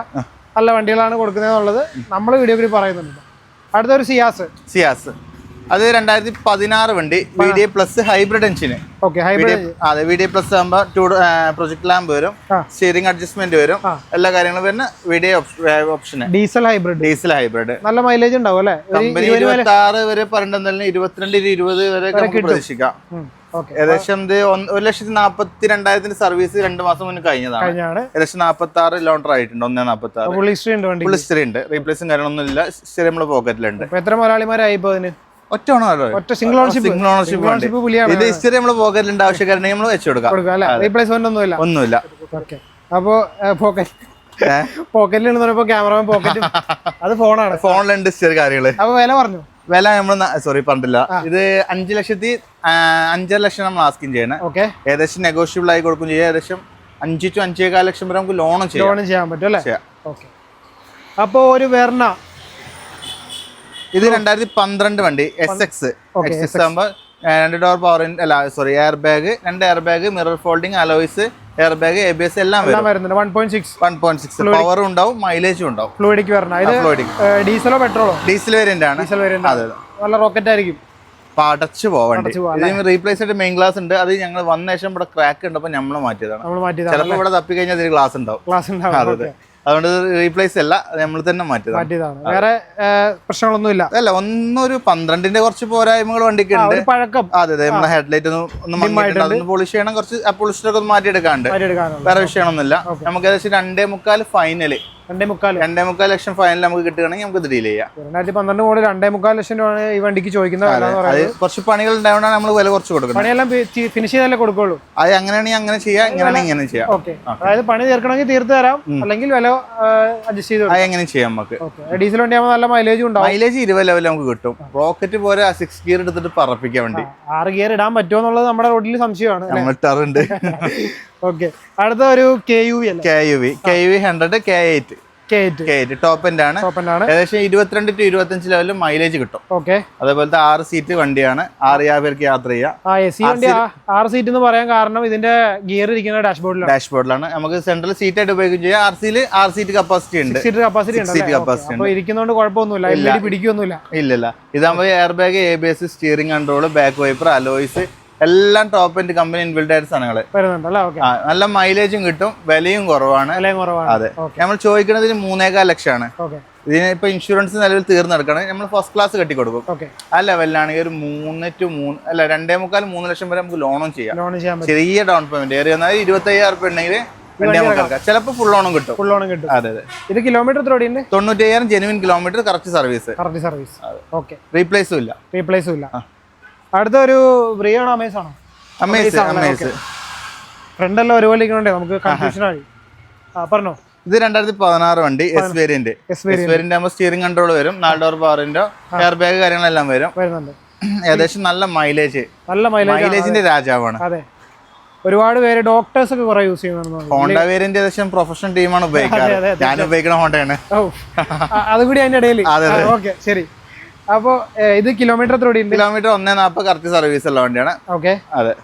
നല്ല വണ്ടികളാണ് കൊടുക്കുന്നത് എന്നുള്ളത് നമ്മൾ വീഡിയോ കൂടി പറയുന്നുണ്ട്. അടുത്തൊരു സിയാസ് സിയാസ് അത് രണ്ടായിരത്തി പതിനാറ്. വണ്ടി വി ഡി പ്ലസ് ഹൈബ്രിഡ് എഞ്ചിന് ഓക്കെ ഹൈബ്രിഡ് അതെ വി ഡി പ്ലസ് ആകുമ്പോൾ ടൂ പ്രൊജക്ട് ലാമ്പ് വരും. സ്റ്റിയറിംഗ് അഡ്ജസ്റ്റ്മെന്റ് വരും. എല്ലാ കാര്യങ്ങളും വരുന്ന V D option diesel hybrid diesel hybrid നല്ല മൈലേജ് ഉണ്ടാവും അല്ലേ? കമ്പനി ഇരുപത്തി ആറ് വരെ പറഞ്ഞിട്ടുണ്ടെങ്കിൽ ഇരുപത്തിരണ്ട് ഇരുപത് വരെ നമുക്ക് പ്രതീക്ഷിക്കാം. ഏകദേശം ഇത് ഒരു ലക്ഷത്തി നാപ്പത്തി രണ്ടായിരത്തിന്റെ സർവീസ് രണ്ട് മാസം മുന്നേ കഴിഞ്ഞതാണ്. ഏകദേശം നാപ്പത്തി ആറ് ലോണ്ടർ ആയിട്ടുണ്ട് ഒന്നേ നാപ്പത്തി ആറ് ഫുൾ ഹിസ്റ്ററി ഉണ്ട് ഫുൾ ഹിസ്റ്ററി ഉണ്ട്. റീപ്ലേസും കാര്യങ്ങളൊന്നും ഇല്ല ഹിസ്റ്ററി നമ്മുടെ പോക്കറ്റിലുണ്ട് എത്ര മുതലാളിമാരായി ഇപ്പൊ അതിന്? ഒറ്റ ഒറ്റ സിംഗിൾ ഓണർഷിപ്പ് സിംഗിൾ ഓണർഷിപ്പ് ഉണ്ട് ഇത് ഹിസ്റ്ററി നമ്മുടെ പോക്കറ്റിലുണ്ട് ആവശ്യക്കാരുണ്ടെങ്കിൽ നമ്മൾ വെച്ച് കൊടുക്കാം. റീപ്ലേസ്മെന്റ് ഒന്നുമില്ല. ഒന്നുമില്ല. ഓക്കെ. അപ്പോ പോക്കറ്റ് ഏ? പറയുമ്പോൾ ക്യാമറമാൻ പോക്കറ്റ് അത് ഫോണാണ് ഫോണിലുണ്ട് ഹിസ്റ്ററി കാര്യങ്ങൾ. അപ്പൊ വില പറഞ്ഞു. വില നമ്മൾ സോറി പറഞ്ഞില്ല ഇത് അഞ്ച് ലക്ഷത്തി അഞ്ചര ലക്ഷം നമ്മൾ ആസ്കിങ് ചെയ്യണേ. ഓക്കെ ഏകദേശം നെഗോഷ്യബിൾ ആയി കൊടുക്കും ചെയ്യാം. ഏകദേശം അഞ്ച് ടു അഞ്ചേകാൽ ലക്ഷം വരെ നമുക്ക് ലോണും ചെയ്യാം. ലോണും ചെയ്യാൻ പറ്റും അല്ലേ. ഓക്കെ അപ്പോ ഒരു വെർണ. ഇത് രണ്ടായിരത്തി പന്ത്രണ്ട് വണ്ടി എസ് എക്സ് എക്സ് എക്സ് ആകുമ്പോൾ രണ്ട് ഡോർ പവർ അല്ല സോറി എയർ ബാഗ് രണ്ട് air bag mirror folding alloys air bag A B S എല്ലാം എല്ലാം വരും. വരുന്നുണ്ട്. One point six one point six ഉണ്ടാവും മൈലേജും ഉണ്ടാവും. ഫ്ലൂയിഡിക്ക് വരണ. ഇത് ഡീസലോ പെട്രോളോ ഡീസൽ വേരിയന്റ് ആണ്. ഡീസൽ വരുന്നുണ്ട് അതെ നല്ല റോക്കറ്റ് ആയിരിക്കും. പടച്ചു പോവണ്ടി റീപ്ലേസ് ആയിട്ട് മെയിൻ ഗ്ലാസ് ഉണ്ട്. അത് ഞങ്ങൾ വന്ന ശേഷം ഇവിടെ ക്രാക്ക് ഉണ്ടപ്പോ നമ്മൾ മാറ്റിയതാണ്. ചിലപ്പോൾ ഇവിടെ തപ്പി കഴിഞ്ഞാൽ ഗ്ലാസ് ഉണ്ടാവും. ഗ്ലാസ് ഉണ്ടാവും. അതുകൊണ്ട് റീപ്ലേസ് അല്ല നമ്മൾ തന്നെ മാറ്റിയതാണ്. മാറ്റിയതാണ്. വേറെ പ്രശ്നങ്ങളൊന്നും ഇല്ല അല്ല ഒന്നൊരു പന്ത്രണ്ടിന്റെ കുറച്ച് പോരായ്മകൾ വണ്ടിക്ക് ഉണ്ട് പഴക്കം. അതെ അതെ നമ്മുടെ ഹെഡ്ലൈറ്റ് ഒന്ന് പോളിഷ് ചെയ്യണം കുറച്ച് പോളിസ്റ്ററൊക്കെ ഒന്ന് മാറ്റിയെടുക്കാണ്ട്. വേറെ വിഷയമൊന്നുമില്ല. നമുക്ക് ഏകദേശം രണ്ടേ മുക്കാൽ ഫൈനൽ രണ്ടേ മുക്കാൽ ലക്ഷം ഫൈനൽ നമുക്ക് കിട്ടുകയാണെങ്കിൽ നമുക്ക് ഇത് ഡീൽ ചെയ്യാം. രണ്ടായിരത്തി പന്ത്രണ്ട് മോഡൽ രണ്ടേ മുക്കാൽ ലക്ഷം രൂപയാണ് ഈ വണ്ടിക്ക് ചോദിക്കുന്നത് അത് കുറച്ച് പണികൾ ഉണ്ടായതുകൊണ്ടാണ് നമ്മൾ വില കുറച്ച് കൊടുക്കുന്നത്. പണിയെല്ലാം ഫിനിഷ് ചെയ്താലേ കൊടുക്കുള്ളൂ. അത് അങ്ങനെയാണെങ്കിൽ അങ്ങനെ ചെയ്യാം ഇങ്ങനെയാണെങ്കിൽ ഇങ്ങനെ ചെയ്യാം. ഓക്കെ. അതായത് പണി തീർക്കണമെങ്കിൽ തീർത്ത് തരാം അല്ലെങ്കിൽ വില അഡ്ജസ്റ്റ് ചെയ്ത് അത് എങ്ങനെ ചെയ്യാം നമുക്ക്? ഡീസൽ വണ്ടി ആകുമ്പോൾ നല്ല മൈലേജും ഉണ്ടാവും. മൈലേജ് ഇരുപത് ലെവൽ നമുക്ക് കിട്ടും. റോക്കറ്റ് പോലെ സിക്സ് ഗിയർ എടുത്തിട്ട് പറപ്പിക്കാൻ വേണ്ടി. ആറ് ഗിയർ ഇടാൻ പറ്റുമോ എന്നുള്ളത് നമ്മുടെ റോഡിൽ സംശയമാണ് നമ്മൾ ടറുണ്ട് ഓക്കെ. അടുത്ത ഒരു K U V K U V K U V hundred K eight top എന്റെ ആണ്. ഏകദേശം ഇരുപത്തിരണ്ട് ടു ഇരുപത്തഞ്ച് ലെവലിൽ മൈലേജ് കിട്ടും. ഓക്കെ അതേപോലത്തെ ആറ് സീറ്റ് വണ്ടിയാണ്. ആറ് യാഭർക്ക് യാത്ര ചെയ്യാം ആറ് സീറ്റ് എന്ന് പറയാൻ കാരണം ഇതിന്റെ ഗിയർ ഇരിക്കുന്ന ഡാഷ്ബോർഡിലാണ് ഡാഷ്ബോർഡിലാണ് നമുക്ക് സെൻട്രൽ സീറ്റ് ആയിട്ട് ഉപയോഗിക്കുകയും ചെയ്യാം. ആർ സിയിൽ ആർ സീറ്റ് കപ്പാസിറ്റി ഉണ്ട്. സീറ്റ് കപ്പാസിറ്റി ഉണ്ട് സീറ്റ് കപ്പാസിറ്റി അപ്പൊ ഇരിക്കുന്നതുകൊണ്ട് കുഴപ്പമൊന്നുമില്ല. പിടിക്കൊന്നുമില്ല ഇല്ലല്ല. ഇതാകുമ്പോൾ air bag A B S steering control back wiper alloys എല്ലാം ടോപ്പ് എൻഡ് കമ്പനി ഇൻബിൽഡ് ആയിട്ട് ആ നല്ല മൈലേജും കിട്ടും വിലയും കുറവാണ്. അതെ. നമ്മൾ ചോദിക്കുന്നതിന് മൂന്നേകാൽ ലക്ഷമാണ്. ഇതിന് ഇപ്പൊ ഇൻഷുറൻസ് നിലവിൽ തീർന്നെടുക്കണം നമ്മൾ ഫസ്റ്റ് ക്ലാസ് കെട്ടി കൊടുക്കും. ആ ലെവലിലാണെങ്കിൽ ഒരു മൂന്ന് ടു മൂന്ന് അല്ല രണ്ടേ മുക്കാൽ മൂന്ന് ലക്ഷം വരെ നമുക്ക് ലോണും ചെയ്യാം. ചെറിയ ഡൗൺ പേയ്മെന്റ് ഏറി വന്നാൽ ഇരുപത്തി അയ്യായിരം റുപ്യ ഉണ്ടെങ്കിൽ ചിലപ്പോ ഫുൾ ഓണം കിട്ടും. ഫുൾ ലോൺ കിട്ടും. അതെ അതെ. ഇത് കിലോമീറ്റർ എത്ര ഓടിയുണ്ട് തൊണ്ണൂറ്റി അയ്യായിരം genuine kilometre correct service correct service okay. റീപ്ലേസും ഇല്ല. റീപ്ലേസും ഇല്ല. അടുത്ത പ്രിയാണോ അമേസ് ആണോ? അമേസ് അമേസ് ഫ്രണ്ട് എല്ലാം ഒരുപോലെ നമുക്ക് കൺഫ്യൂഷൻ ആയി പറഞ്ഞോ. ഇത് രണ്ടായിരത്തി പതിനാറ്. വണ്ടി എസ് വേരിയന്റ് എസ് വേരിയന്റ് ആകുമ്പോൾ സ്റ്റിയറിംഗ് കൺട്രോൾ വരും നാല് ഡോർ പവറിന്റെ എയർ ബാഗ് കാര്യങ്ങളെല്ലാം വരും. ഏകദേശം നല്ല മൈലേജ് നല്ല മൈലേജ് മൈലേജിന്റെ രാജാവാണ്. അതെ. ഒരുപാട് പേര് ഡോക്ടേഴ്സ് ഒക്കെ കുറെ യൂസ് ഹോണ്ട വേരിയന്റ് ഏകദേശം പ്രൊഫഷണൽ ടീമാണ് ഉപയോഗിക്കുന്നത് ഉപയോഗിക്കാറ്. ഞാൻ ഉപയോഗിക്കുന്ന ഹോണ്ടയാണ് അതുകൂടി അതിന്റെ ഇടയിൽ അതെ, ഓക്കെ ശരി. അപ്പോ ഇത് കിലോമീറ്റർ എത്ര ഓടിയുണ്ട് കിലോമീറ്റർ ഒന്നേ നാൽപ്പത് കറക്റ്റ് സർവീസ് ഉള്ള വണ്ടിയാണ്. ഓക്കെ. അതെ.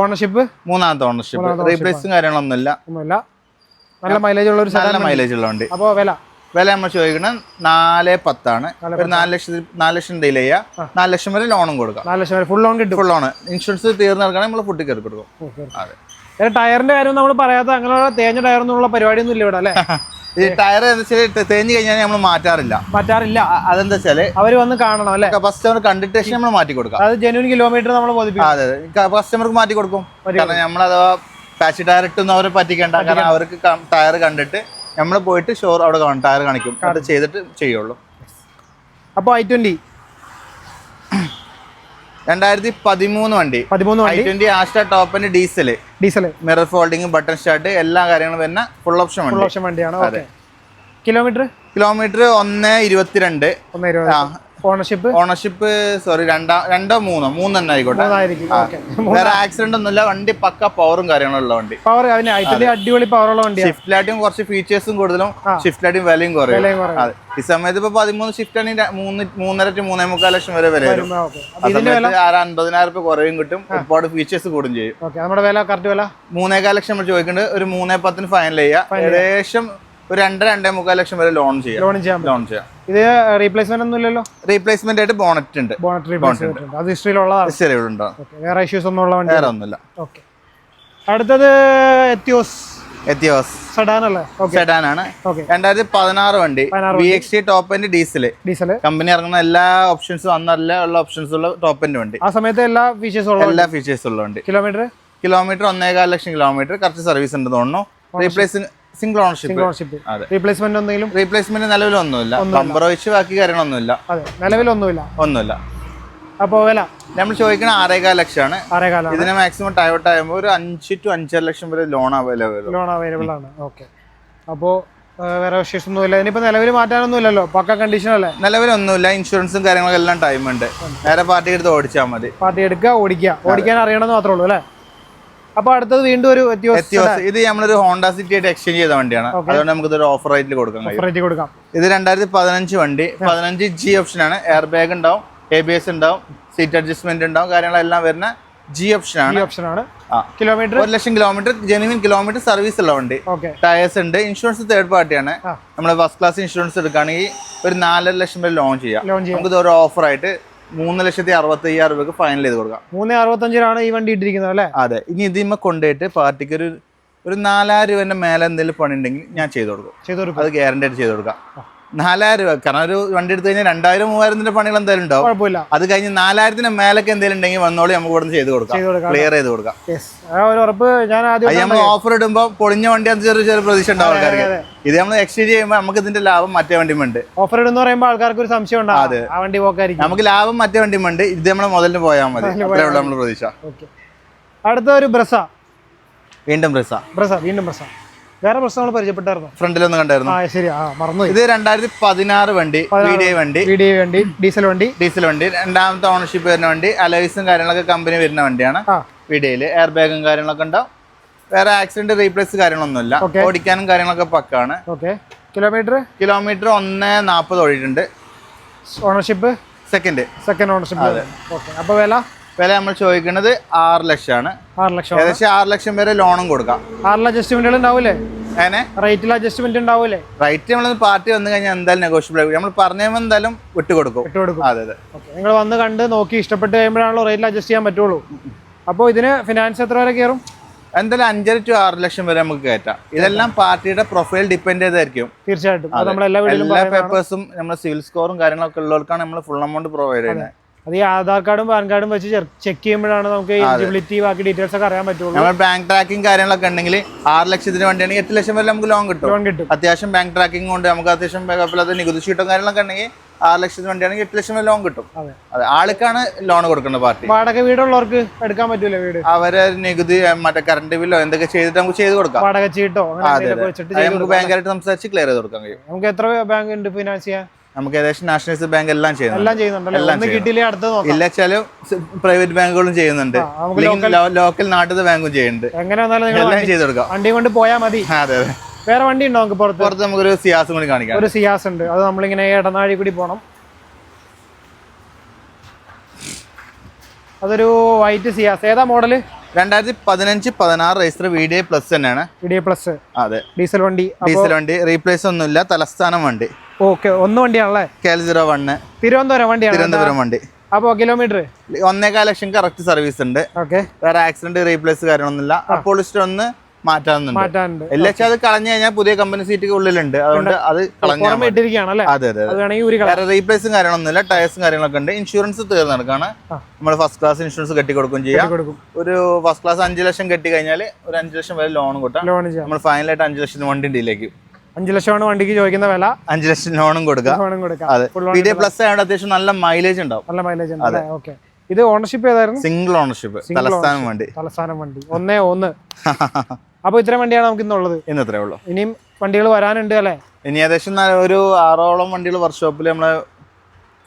ഓണർഷിപ്പ് മൂന്നാമത്തെ ഓണർഷിപ്പ് റീപ്ലേസും കാര്യങ്ങളൊന്നുമില്ല. ഒന്നുമില്ല. നല്ല മൈലേജ് ഉള്ള ഒരു നല്ല മൈലേജ് ഉള്ള വണ്ടി. അപ്പോ വില? വില നമ്മൾ ചോദിക്കുന്നത് നാല് പത്താണ്. ഒരു നാല് ലക്ഷത്തിൽ നാല് ലക്ഷം ഡീൽ ചെയ്യുക നാല് ലക്ഷം വരെ ലോണും കൊടുക്കാം. നാല് ലക്ഷം വരെ ഫുൾ ലോൺ കിട്ടും. ഫുൾ ലോണ് ഇൻഷുറൻസ് തീർന്നു നടക്കണമെങ്കിൽ നമ്മൾ ഫുഡ് കയറി കൊടുക്കും. അതെ. ടയറിന്റെ കാര്യം നമ്മൾ പറയാത്ത അങ്ങനെയുള്ള തേഞ്ഞ ടയർ എന്നുള്ള പരിപാടിയൊന്നും ഇല്ല ഇവിടെ അല്ലേ? ഈ ടയർ തേഞ്ഞ് കഴിഞ്ഞാൽ നമ്മൾ മാറ്റാറില്ല. മാറ്റാറില്ല. അതെന്താ വെച്ചാൽ അവർ വന്ന് കാണണം അല്ലെ? കസ്റ്റമർ കണ്ടിട്ട് നമ്മൾ മാറ്റി കൊടുക്കാം. അത് ജനുവൻ കിലോമീറ്റർ നമ്മൾ അതെ കസ്റ്റമർക്ക് മാറ്റി കൊടുക്കും. കാരണം നമ്മൾ അഥവാ പാച്ച് ടയർ ഇട്ടൊന്നും അവരെ പറ്റിക്കണ്ട. കാരണം അവർക്ക് ടയർ കണ്ടിട്ട് നമ്മൾ പോയിട്ട് ഷോർ അവിടെ ടയർ കാണിക്കും. അത് ചെയ്തിട്ട് ചെയ്യുള്ളൂ. അപ്പോൾ ഐ ട്വന്റി രണ്ടായിരത്തി പതിമൂന്ന് വണ്ടി. പതിമൂന്ന് വണ്ടി ട്വന്റി ആസ്റ്റ ടോപ്പിന്റെ diesel diesel mirror folding button start എല്ലാ കാര്യങ്ങളും വരുന്ന ഫുൾ ഓപ്ഷൻ ഫുൾ വണ്ടി. ഓപ്ഷൻ വണ്ടിയാണ്. കിലോമീറ്റർ കിലോമീറ്റർ ഒന്ന് ഇരുപത്തിരണ്ട്. ഓണർഷിപ്പ് ഓണർഷിപ്പ് സോറി രണ്ടാ രണ്ടോ മൂന്നോ? മൂന്ന് തന്നെ ആയിക്കോട്ടെ വേറെ ആക്സിഡന്റ് ഒന്നുമില്ല. വണ്ടി പക്ക പവറും കാര്യങ്ങളും ഉള്ള വണ്ടി. പവർ അടിപൊളി പവറുള്ള വണ്ടി ഷിഫ്റ്റ് ലൈറ്റും കുറച്ച് ഫീച്ചേഴ്സും കൂടുതലും ഷിഫ്റ്റ് ലൈറ്റും വിലയും കുറയും. അതെ. ഈ സമയത്ത് ഇപ്പൊ പതിമൂന്ന് ഷിഫ്റ്റ് ആണെങ്കിൽ മൂന്ന് മൂന്നര ടു മൂന്നേ മുക്കാൽ ലക്ഷം വരെ വില വരും. അൻപതിനായിരം രൂപ കുറയും കിട്ടും. ഒരുപാട് ഫീച്ചേഴ്സ് കൂടും ചെയ്യും. നമ്മുടെ വില കറക്റ്റ് വില? മൂന്നേകാൽ ലക്ഷം നമ്മൾ ചോദിക്കുന്നുണ്ട് ഒരു മൂന്നേ പത്തിന് ഫൈനൽ ചെയ്യാം. ഏകദേശം ഒരു രണ്ടര രണ്ടേ മുക്കാൽ ലക്ഷം വരെ ലോൺ ചെയ്യാം. ലോൺ ചെയ്യാം ലോൺ ചെയ്യാം. ഇത് റീപ്ലേസ്മെന്റ് ഒന്നും ഇല്ലല്ലോ? റീപ്ലേസ്മെന്റ് ആയിട്ട് ബോണറ്റ് ഉണ്ട്. ബോണറ്റ് റീപ്ലേസ്മെന്റ് അത് ഹിസ്റ്ററിയിലുള്ളതാണ് ചെറിയുണ്ടോ ഓക്കെ വേറെ ഇഷ്യൂസ് ഒന്നും ഉള്ള വണ്ടി? വേറെ ഒന്നുമില്ല. ഓക്കെ അടുത്തത് എത്തിയോസ്. എത്തിയോസ്. സെഡാൻ അല്ലേ? സെഡാൻ ആണ്. രണ്ടായിരത്തി പതിനാറ് വണ്ടി. V X T top end diesel diesel company ഇറങ്ങുന്ന എല്ലാ ഓപ്ഷൻസും അന്നല്ല ഉള്ള ഓപ്ഷൻസ് ഉള്ള ടോപ്പ് എൻഡ് വണ്ടി. ആ സമയത്ത് എല്ലാ ഫീച്ചേഴ്സും ഉള്ള എല്ലാ ഫീച്ചേഴ്സും ഉള്ള വണ്ടി. കിലോമീറ്റർ കിലോമീറ്റർ ഒന്നേകാൽ ലക്ഷം കിലോമീറ്റർ കറക്റ്റ് സർവീസ് ഉണ്ട് തോന്നുന്നു. റീപ്ലേസ് സിംഗിൾ ഓണർഷിപ്പ് ഓണർഷിപ്പ് അതെ. റീപ്ലേസ്മെന്റ് എന്തെങ്കിലും റീപ്ലേസ്മെന്റ് നിലവിലൊന്നുമില്ല ബമ്പർ ഒഴിച്ച് ബാക്കി കാര്യങ്ങളൊന്നുമില്ല. അതെ. നിലവിലൊന്നുമില്ല ഒന്നുമില്ല. അപ്പോൾ വില? നമ്മൾ ചോദിക്കുന്ന ആറേകാൽ ലക്ഷമാണ്. ആറേകാല ഇതിന് മാക്സിമം ടയോട്ട് ആകുമ്പോൾ ഒരു അഞ്ച് ടു അഞ്ചര ലക്ഷം വരെ ലോൺ അവൈലബിൾ ലോൺ അവൈലബിൾ ആണ്. ഓക്കെ അപ്പോൾ വേറെ വിശേഷമൊന്നുമില്ല. ഇനിയിപ്പോൾ നിലവിൽ മാറ്റാനൊന്നും ഇല്ലല്ലോ പക്ക കണ്ടീഷൻ അല്ലേ? നിലവിലൊന്നുമില്ല ഇൻഷുറൻസും കാര്യങ്ങളൊക്കെ എല്ലാം ടൈം ഉണ്ട്. നേരെ പാർട്ടി എടുത്ത് ഓടിച്ചാൽ മതി. പാർട്ടി എടുക്കുക ഓടിക്കുക. ഓടിക്കാൻ അറിയണമെന്ന് മാത്രമേ ഉള്ളൂ അല്ലേ? അപ്പോൾ അടുത്തത് വീണ്ടും ഒരു ഇത് നമ്മളൊരു ഹോണ്ട സിറ്റി ആയിട്ട് എക്സ്ചേഞ്ച് ചെയ്ത വണ്ടിയാണ്. അതുകൊണ്ട് നമുക്ക് ഇതൊരു ഓഫർ റേറ്റിൽ റേറ്റ് കൊടുക്കാം. ഇത് രണ്ടായിരത്തി പതിനഞ്ച് വണ്ടി. പതിനഞ്ച് ജി ഓപ്ഷൻ ആണ്. എയർ ബാഗ് ഉണ്ടാവും എ ബി എസ് ഉണ്ടാവും സീറ്റ് അഡ്ജസ്റ്റ്മെന്റ് ഉണ്ടാവും കാര്യങ്ങളെല്ലാം വരുന്ന ജി ഓപ്ഷൻ ആണ്. കിലോമീറ്റർ ഒരു lakh kilometre genuine kilometre service ഉള്ള വണ്ടി. ടയേഴ്സ് ഉണ്ട്. ഇൻഷുറൻസ് തേർഡ് പാർട്ടിയാണ്. നമ്മൾ ഫസ്റ്റ് ക്ലാസ് ഇൻഷുറൻസ് എടുക്കുകയാണെങ്കിൽ ഒരു നാലര ലക്ഷം വരെ ലോൺ ചെയ്യാം. നമുക്ക് ഒരു ഓഫർ ആയിട്ട് മൂന്ന് ലക്ഷത്തി അറുപത്തി അയ്യായിരം രൂപക്ക് ഫൈനൽ ചെയ്ത് കൊടുക്കാം. മൂന്ന് അറുപത്തഞ്ചിനാണ് ഈ വണ്ടി ഇട്ടിരിക്കുന്നത് അല്ലേ? അതെ. ഇനി ഇതിമ്മ കൊണ്ടുപോയിട്ട് പാർട്ടിക്ക് ഒരു ഒരു നാലായിരം രൂപേന്റെ മേലെ എന്തെങ്കിലും പണി ഉണ്ടെങ്കിൽ ഞാൻ ചെയ്ത് കൊടുക്കും. ചെയ്തു കൊടുക്കും. അത് ഗ്യാരണ്ടി ആയിട്ട് ചെയ്ത് കൊടുക്കാം. നാലായിരം രൂപ. കാരണം ഒരു വണ്ടി എടുത്തു കഴിഞ്ഞാൽ രണ്ടായിരം മൂവായിരത്തിന്റെ പണികൾ എന്തായാലും ഉണ്ടാവും. കുഴപ്പമില്ല. അത് കഴിഞ്ഞ് നാലായിരത്തിന് മേലൊക്കെ എന്തെങ്കിലും ഉണ്ടെങ്കിൽ വന്നോളി നമുക്ക് ഇവിടെ ചെയ്ത് കൊടുക്കാം. ക്ലിയർ ചെയ്ത് കൊടുക്കാം. നമ്മൾ ഓഫർ ഇടുമ്പോൾ പൊളിഞ്ഞ വണ്ടി അത് ചെറിയ ചെറിയ പ്രതീക്ഷ ഉണ്ടാവും ആൾക്കാർക്ക്. ഇത് നമ്മൾ എക്സ്ചേഞ്ച് ചെയ്യുമ്പോൾ നമുക്ക് ഇതിന്റെ ലാഭം മറ്റേ വണ്ടിയുമുണ്ട് ഓഫർ ഇടുന്ന പറയുമ്പോൾ ആൾക്കാർക്ക് ഒരു സംശയം ഉണ്ടാവും. ആ വണ്ടി പോക്കായിരിക്കും. നമുക്ക് ലാഭം മറ്റേ വണ്ടിയുമുണ്ട് ഇത് നമ്മളെ മുതലിന് പോയാൽ മതി. നമ്മൾ പ്രതീക്ഷ. അടുത്ത ഒരു ബ്രസ. വീണ്ടും ബ്രസ. ബ്രസ വീണ്ടും ബ്രസ. വേറെ പ്രശ്നങ്ങൾ നമ്മൾ ഫ്രണ്ടിൽ ഫ്രണ്ടിലൊന്ന് കണ്ടായിരുന്നു. ആ ശരി. ആ മറന്നു ഇത് രണ്ടായിരത്തി പതിനാറ് വണ്ടി. വണ്ടി വണ്ടി ഡീസൽ വണ്ടി. ഡീസൽ വണ്ടി. രണ്ടാമത്തെ ഓണർഷിപ്പ് വരുന്ന വണ്ടി അലൈസും കാര്യങ്ങളൊക്കെ കമ്പനി വരുന്ന വണ്ടിയാണ്. ആ. വി ഡി എയർ ബാഗും കാര്യങ്ങളൊക്കെ ഉണ്ടാവും. വേറെ ആക്സിഡന്റ് റീപ്ലേസ് കാര്യങ്ങളൊന്നുമില്ല. ഓടിക്കാനും കാര്യങ്ങളൊക്കെ പക്കാണ്. ഓക്കെ കിലോമീറ്റർ കിലോമീറ്റർ ഒന്ന് നാൽപ്പത് ഓടിയിട്ടുണ്ട്. Ownership second second ownership okay അപ്പോൾ വില? വില നമ്മൾ ചോദിക്കുന്നത് ആറ് ലക്ഷമാണ്. ആറ് ലക്ഷം ഏകദേശം ആറ് ലക്ഷം വരെ ലോണും കൊടുക്കാം. ആറിൽ അഡ്ജസ്റ്റ്മെന്റുകൾ ഉണ്ടാവൂലേ? അങ്ങനെ റേറ്റിൽ അഡ്ജസ്റ്റ്മെന്റ് ഉണ്ടാവൂലേ? റേറ്റ് നമ്മൾ പാർട്ടി വന്നു കഴിഞ്ഞാൽ എന്തായാലും നെഗോഷ്യബിൾ ആയിരിക്കും. നമ്മൾ പറഞ്ഞാൽ എന്തായാലും വിട്ടുകൊടുക്കും വിട്ടു കൊടുക്കും. അതെ അതെ. ഓക്കെ നിങ്ങൾ വന്ന് കണ്ട് നോക്കി ഇഷ്ടപ്പെട്ട് കഴിയുമ്പോഴാണല്ലോ റേറ്റിൽ അഡ്ജസ്റ്റ് ചെയ്യാൻ പറ്റുള്ളൂ. അപ്പോൾ ഇതിന് ഫിനാൻസ് എത്ര വരെ കയറും? എന്തായാലും അഞ്ചര ടു ആറ് ലക്ഷം വരെ നമുക്ക് കയറ്റാം. ഇതെല്ലാം പാർട്ടിയുടെ പ്രൊഫൈൽ ഡിപെൻഡ് ചെയ്തായിരിക്കും. തീർച്ചയായിട്ടും. എല്ലാ പേപ്പേഴ്സും നമ്മുടെ സിവിൽ സ്കോറും കാര്യങ്ങളൊക്കെ ഉള്ളവർക്കാണ് നമ്മൾ ഫുൾ എമൗണ്ട് പ്രൊവൈഡ് ചെയ്യുന്നത്. അത് ഈ ആധാർ കാർഡും പാൻ കാർഡും വെച്ച് ചെക്ക് ചെയ്യുമ്പോഴാണ് നമുക്ക് എലിജിബിലിറ്റി ബാക്കി ഡീറ്റെയിൽസ് ഒക്കെ അറിയാൻ പറ്റുള്ളൂ. നമ്മൾ ബാങ്ക് ട്രാക്കിംഗ് കാര്യങ്ങളൊക്കെ ഉണ്ടെങ്കിൽ ആറ് ലക്ഷത്തിന് വണ്ടിയാണെങ്കിൽ എട്ട് ലക്ഷം വരെ നമുക്ക് ലോൺ കിട്ടും. ലോൺ കിട്ടും. അത്യാവശ്യം ബാങ്ക് ട്രാക്കിംഗ് കൊണ്ട് നമുക്ക് അത്യാവശ്യം അത് നികുതി ഷീറ്റും കാര്യങ്ങളൊക്കെ ഉണ്ടെങ്കിൽ ആറ് ലക്ഷത്തിന് വണ്ടിയാണെങ്കിൽ എട്ട് ലക്ഷം വരെ ലോൺ കിട്ടും. അതെ. ആൾക്കാണ് ലോൺ കൊടുക്കുന്നത് പാർട്ടി. വാടക വീടുള്ളവർക്ക് എടുക്കാൻ പറ്റൂല വീട്? അവരെ നികുതി മറ്റേ കറണ്ട് ബില്ലോ എന്തൊക്കെ ചെയ്തിട്ട് നമുക്ക് ചെയ്ത് കൊടുക്കാം. വാടക ചീട്ടോ നമുക്ക് ബാങ്കായിട്ട് സംസാരിച്ച് ക്ലിയർ ചെയ്ത് കൊടുക്കാൻ കഴിയും. നമുക്ക് എത്ര ബാങ്ക് ഉണ്ട് ഫിനാൻസ് ചെയ്യാൻ? നമുക്ക് ഏകദേശം നാഷണലൈസ്ഡ് ബാങ്ക് എല്ലാം ചെയ്യുന്നുണ്ട്. എല്ലാം നോക്കാം. ഇല്ല ചില പ്രൈവറ്റ് ബാങ്കുകളും ചെയ്യുന്നുണ്ട്. ലോക്കൽ നാട്ടിലെ ബാങ്കും ചെയ്യുന്നുണ്ട്. എങ്ങനെ എല്ലാം ചെയ്ത് കൊടുക്കാം. വണ്ടി കൊണ്ട് പോയാൽ മതി. അതെ അതെ. വേറെ വണ്ടി ഉണ്ടോ നമുക്ക് പുറത്ത്? പുറത്ത് നമുക്കൊരു സിയാസും കൂടി കാണിക്കാം. ഒരു സിയാസ് ഉണ്ട്. അത് നമ്മളിങ്ങനെ ഇടനാഴി കൂടി പോണം. അതൊരു വൈറ്റ് സിയാസ്. ഏതാ മോഡൽ രണ്ടായിരത്തി പതിനഞ്ച് പതിനാറ് രജിസ്റ്റർ വി ഡി പ്ലസ് തന്നെയാണ്. ഇഡിയ പ്ലസ് അതെ. ഡീസൽ വണ്ടി. ഡീസൽ വണ്ടി. റീപ്ലേസ് ഒന്നുമില്ല. തലസ്ഥാനം വണ്ടി. ഓക്കെ ഒന്ന് വണ്ടിയാണല്ലേ? K L zero one Thiruvananthapuram വണ്ടിയാണ് തിരുവനന്തപുരം വണ്ടി. അപ്പോൾ കിലോമീറ്റർ ഒന്നേകാൽ ലക്ഷം കറക്റ്റ് സർവീസ് ഉണ്ട്. ഓക്കെ വേറെ ആക്സിഡന്റ് റീപ്ലേസ് കാര്യമൊന്നുമില്ല അപ്പോൾ ഒന്ന് മാറ്റാനുണ്ട്. അത് കളഞ്ഞു കഴിഞ്ഞാൽ പുതിയ കമ്പനി സീറ്റ് ഉള്ളിലുണ്ട്. അതുകൊണ്ട് അത് കളഞ്ഞിട്ടിരിക്കുകയാണ് അതെ അതെ റീപ്ലേസും കാര്യങ്ങളൊന്നുമില്ല. ടയർസും കാര്യങ്ങളൊക്കെ ഉണ്ട്. ഇൻഷുറൻസ് തീർന്നു നടക്കാണ്. നമ്മൾ ഫസ്റ്റ് ക്ലാസ് ഇൻഷുറൻസ് കെട്ടി കൊടുക്കുകയും ചെയ്യാം. ഒരു ഫസ്റ്റ് ക്ലാസ് അഞ്ച് ലക്ഷം കെട്ടി കഴിഞ്ഞാൽ ഒരു അഞ്ച് ലക്ഷം വരെ ലോൺ കിട്ടാം. നമ്മൾ ഫൈനലായിട്ട് അഞ്ച് ലക്ഷം വണ്ടി ഡീലേക്ക് അഞ്ച് ലക്ഷമാണ് വണ്ടിക്ക് ചോദിക്കുന്ന വില. അഞ്ച് ലക്ഷം ലോണും കൊടുക്കാം. അതെ. പി ഡി പ്ലസ് ആയതുകൊണ്ട് അത്യാവശ്യം നല്ല മൈലേജ് ഉണ്ടാവും. നല്ല മൈലേജ് ഉണ്ട് അല്ലേ? ഓക്കെ ഇത് ഓണർഷിപ്പ് ഏതായിരുന്നു? സിംഗിൾ ഓണർഷിപ്പ് തലസ്ഥാനം വണ്ടി. തലസ്ഥാനം വണ്ടി. ഒന്നേ ഒന്ന്. അപ്പൊ ഇത്ര വണ്ടിയാണ് നമുക്ക് ഇന്നുള്ളത്. ഇന്ന് ഇത്രേ ഉള്ളൂ. ഇനിയും വണ്ടികൾ വരാനുണ്ട് അല്ലേ? ഇനി ഏകദേശം ഒരു ആറോളം വണ്ടികൾ വർക്ക്ഷോപ്പിൽ നമ്മൾ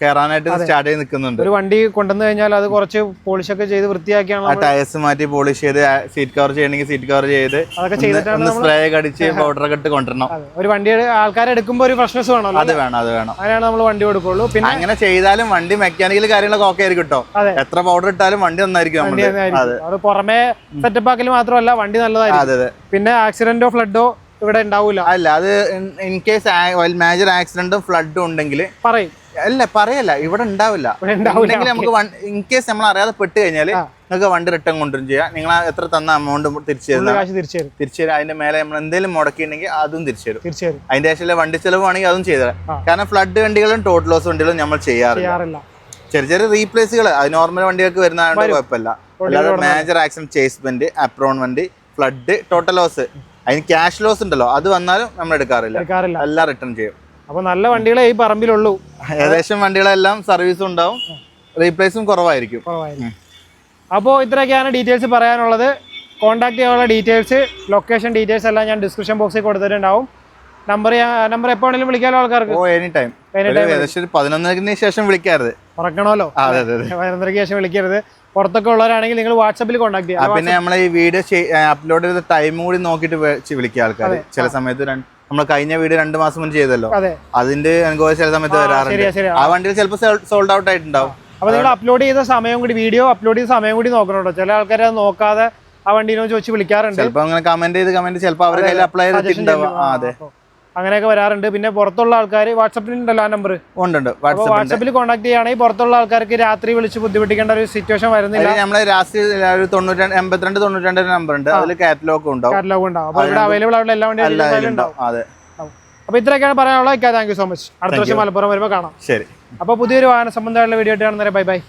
കയറാനായിട്ട് സ്റ്റാർട്ട് ചെയ്ത് നിൽക്കുന്നുണ്ട്. ഒരു വണ്ടി കൊണ്ടുവന്നു കഴിഞ്ഞാൽ അത് കുറച്ച് പോളിഷ് ഒക്കെ ചെയ്ത് വൃത്തിയാക്കിയാണ് ടയർസ് മാറ്റി പോളിഷ് ചെയ്ത് സീറ്റ് കവർ ചെയ്യണമെങ്കിൽ സീറ്റ് കവർ ചെയ്ത് അതൊക്കെ ചെയ്തിട്ടാണ് സ്പ്രേ അടിച്ച് ഒക്കെ ഇട്ട് കൊണ്ടുവരണം. ഒരു വണ്ടി ആൾക്കാരെ എടുക്കുമ്പോൾ ഒരു ഫ്രഷ്നസ് വേണം അത് വേണം അത് വേണം. അങ്ങനെയാണ് നമ്മൾ വണ്ടി കൊടുക്കുള്ളൂ. പിന്നെ അങ്ങനെ ചെയ്താലും വണ്ടി മെക്കാനിക്കൽ കാര്യങ്ങളൊക്കെ ഓക്കെ ആയിരിക്കും കേട്ടോ എത്ര പൗഡർ ഇട്ടാലും വണ്ടി നന്നായിരിക്കും അത്. പുറമേ സെറ്റപ്പ് ആക്കൽ മാത്രമല്ല വണ്ടി നല്ലതായിരിക്കും. അതെ അതെ. പിന്നെ ആക്സിഡന്റോ ഫ്ലഡോ ഇവിടെ ഉണ്ടാവില്ല അല്ല അത് ഇൻ കേസ് മേജർ ആക്സിഡന്റും ഫ്ലഡും ഉണ്ടെങ്കിൽ പറയും. അല്ല പറയല്ല. ഇവിടെ ഉണ്ടാവില്ല. ഉണ്ടെങ്കിൽ നമുക്ക് ഇൻ കേസ് നമ്മൾ അറിയാതെ പെട്ട് കഴിഞ്ഞാൽ ആ. നിങ്ങൾക്ക് വണ്ടി റിട്ടേൺ കൊണ്ടുവരും ചെയ്യാം. നിങ്ങൾ എത്ര തന്ന എമൗണ്ട് തിരിച്ചു തരും. തിരിച്ചു തരും. അതിന്റെ മേലെ നമ്മൾ എന്തെങ്കിലും മുടക്കിയിട്ടുണ്ടെങ്കിൽ അതും തിരിച്ചു തരും. അതിന്റെ ശേഷം വണ്ടി ചെലവാണെങ്കിൽ അതും ചെയ്തു. കാരണം ഫ്ലഡ് വണ്ടികളും ടോട്ടൽ ലോസ് വണ്ടികളും നമ്മൾ ചെയ്യാറില്ല. ചെറിയ ചെറിയ റീപ്ലേസുകൾ അത് നോർമൽ വണ്ടികൾക്ക് വരുന്നതുകൊണ്ട് കുഴപ്പമില്ല. അല്ലാതെ മേജർ ആക്സിഡന്റ് ചേസ്മെന്റ് അപ്രോൺ വണ്ടി ഫ്ലഡ് ടോട്ടൽ ലോസ് അതിന് ക്യാഷ് ലോസ് ഉണ്ടല്ലോ. അത് വന്നാലും നമ്മൾ എടുക്കാറില്ല. എല്ലാം റിട്ടേൺ ചെയ്യും. അപ്പൊ നല്ല വണ്ടികളെ ഈ പറമ്പിലുള്ളൂ. ഏകദേശം വണ്ടികളെല്ലാം സർവീസും ഉണ്ടാവും. റീപ്ലേസും കുറവായിരിക്കും. കുറവായിരിക്കും. അപ്പോൾ ഇത്രയൊക്കെയാണ് ഡീറ്റെയിൽസ് പറയാനുള്ളത്. കോൺടാക്ട് ചെയ്യാനുള്ള ഡീറ്റെയിൽസ് ലൊക്കേഷൻ ഡീറ്റെയിൽസ് എല്ലാം ഞാൻ ഡിസ്ക്രിപ്ഷൻ ബോക്സിൽ കൊടുത്തിട്ടുണ്ടാവും. നമ്പർ നമ്പർ എപ്പോ വേണമെങ്കിലും വിളിക്കാലോ ആൾക്കാർക്ക്? ഓ എനി ടൈം ഏകദേശം ഒരു ശേഷം വിളിക്കരുത്. ഉറക്കണമല്ലോ? പതിനൊന്നരക്ക് ശേഷം വിളിക്കരുത്. പുറത്തൊക്കെ ഉള്ളവരാണെങ്കിൽ നിങ്ങൾ വാട്സപ്പിൽ കോൺടാക്ട് ചെയ്യാം. പിന്നെ നമ്മളെ ഈ വീഡിയോ അപ്ലോഡ് ചെയ്ത ടൈം കൂടി നോക്കിയിട്ട് വിളിക്കുക ആൾക്കാർ ചില സമയത്ത് നമ്മൾ കഴിഞ്ഞ വീട് രണ്ടു മാസം മുന്നേ ചെയ്തല്ലോ. അതെ. അതിന്റെ അനുഭവം ചില സമയത്ത് വരാറുണ്ട്. ആ വണ്ടിയിൽ ചിലപ്പോൾ സോൾഡ് ഔട്ട് ആയിട്ടുണ്ടാവും. അപ്പൊ നിങ്ങൾ അപ്ലോഡ് ചെയ്ത സമയം കൂടി വീഡിയോ അപ്ലോഡ് ചെയ്ത സമയം കൂടി നോക്കണോ ചില ആൾക്കാർ അത് നോക്കാതെ ആ വണ്ടീനെ ചോദിച്ച് വിളിക്കാറുണ്ട്. ചിലപ്പോൾ അങ്ങനെ കമന്റ് ചെയ്ത് കമന്റ് ചിലപ്പോൾ അവരുടെ കയ്യിൽ അപ്ലൈ ചെയ്തിട്ടുണ്ടാവും. അതെ. അങ്ങനെയൊക്കെ വരാറുണ്ട്. പിന്നെ പുറത്തുള്ള ആൾക്കാർ വാട്സപ്പിൽ ഉണ്ടല്ലോ ആ നമ്പർ ഉണ്ട് വാട്സപ്പിൽ കോൺടാക്ട് ചെയ്യുകയാണെങ്കിൽ പുറത്തുള്ള ആൾക്കാർക്ക് രാത്രി വിളിച്ച് ബുദ്ധിമുട്ടിക്കേണ്ട ഒരു സിറ്റുവേഷൻ വരുന്നില്ല. നമ്മളെ രാത്രി ഒരു തൊണ്ണൂറ്റി എൺപത്തിരണ്ട് തൊണ്ണൂറ്റി രണ്ട് നമ്പർ ഉണ്ട്. അതിൽ കാറ്റലോഗ് ഉണ്ടാവും. കാറ്റലോഗ് ഉണ്ടാവും. അപ്പോൾ ഇവിടെ അവൈലബിൾ ആയിട്ടുള്ള എല്ലാ വണ്ടിയും ഉണ്ടാവും. അതെ. അപ്പോൾ ഇത്രയൊക്കെയാണ് പറയാനുള്ളത്. താങ്ക് യു സോ മച്ച് അടുത്ത വർഷം മലപ്പുറം വരുമ്പോൾ കാണാം. ശരി. അപ്പോൾ പുതിയൊരു വാഹന സംബന്ധമായുള്ള വീഡിയോ ആയിട്ട് കാണുന്നവരെ ബൈ ബൈ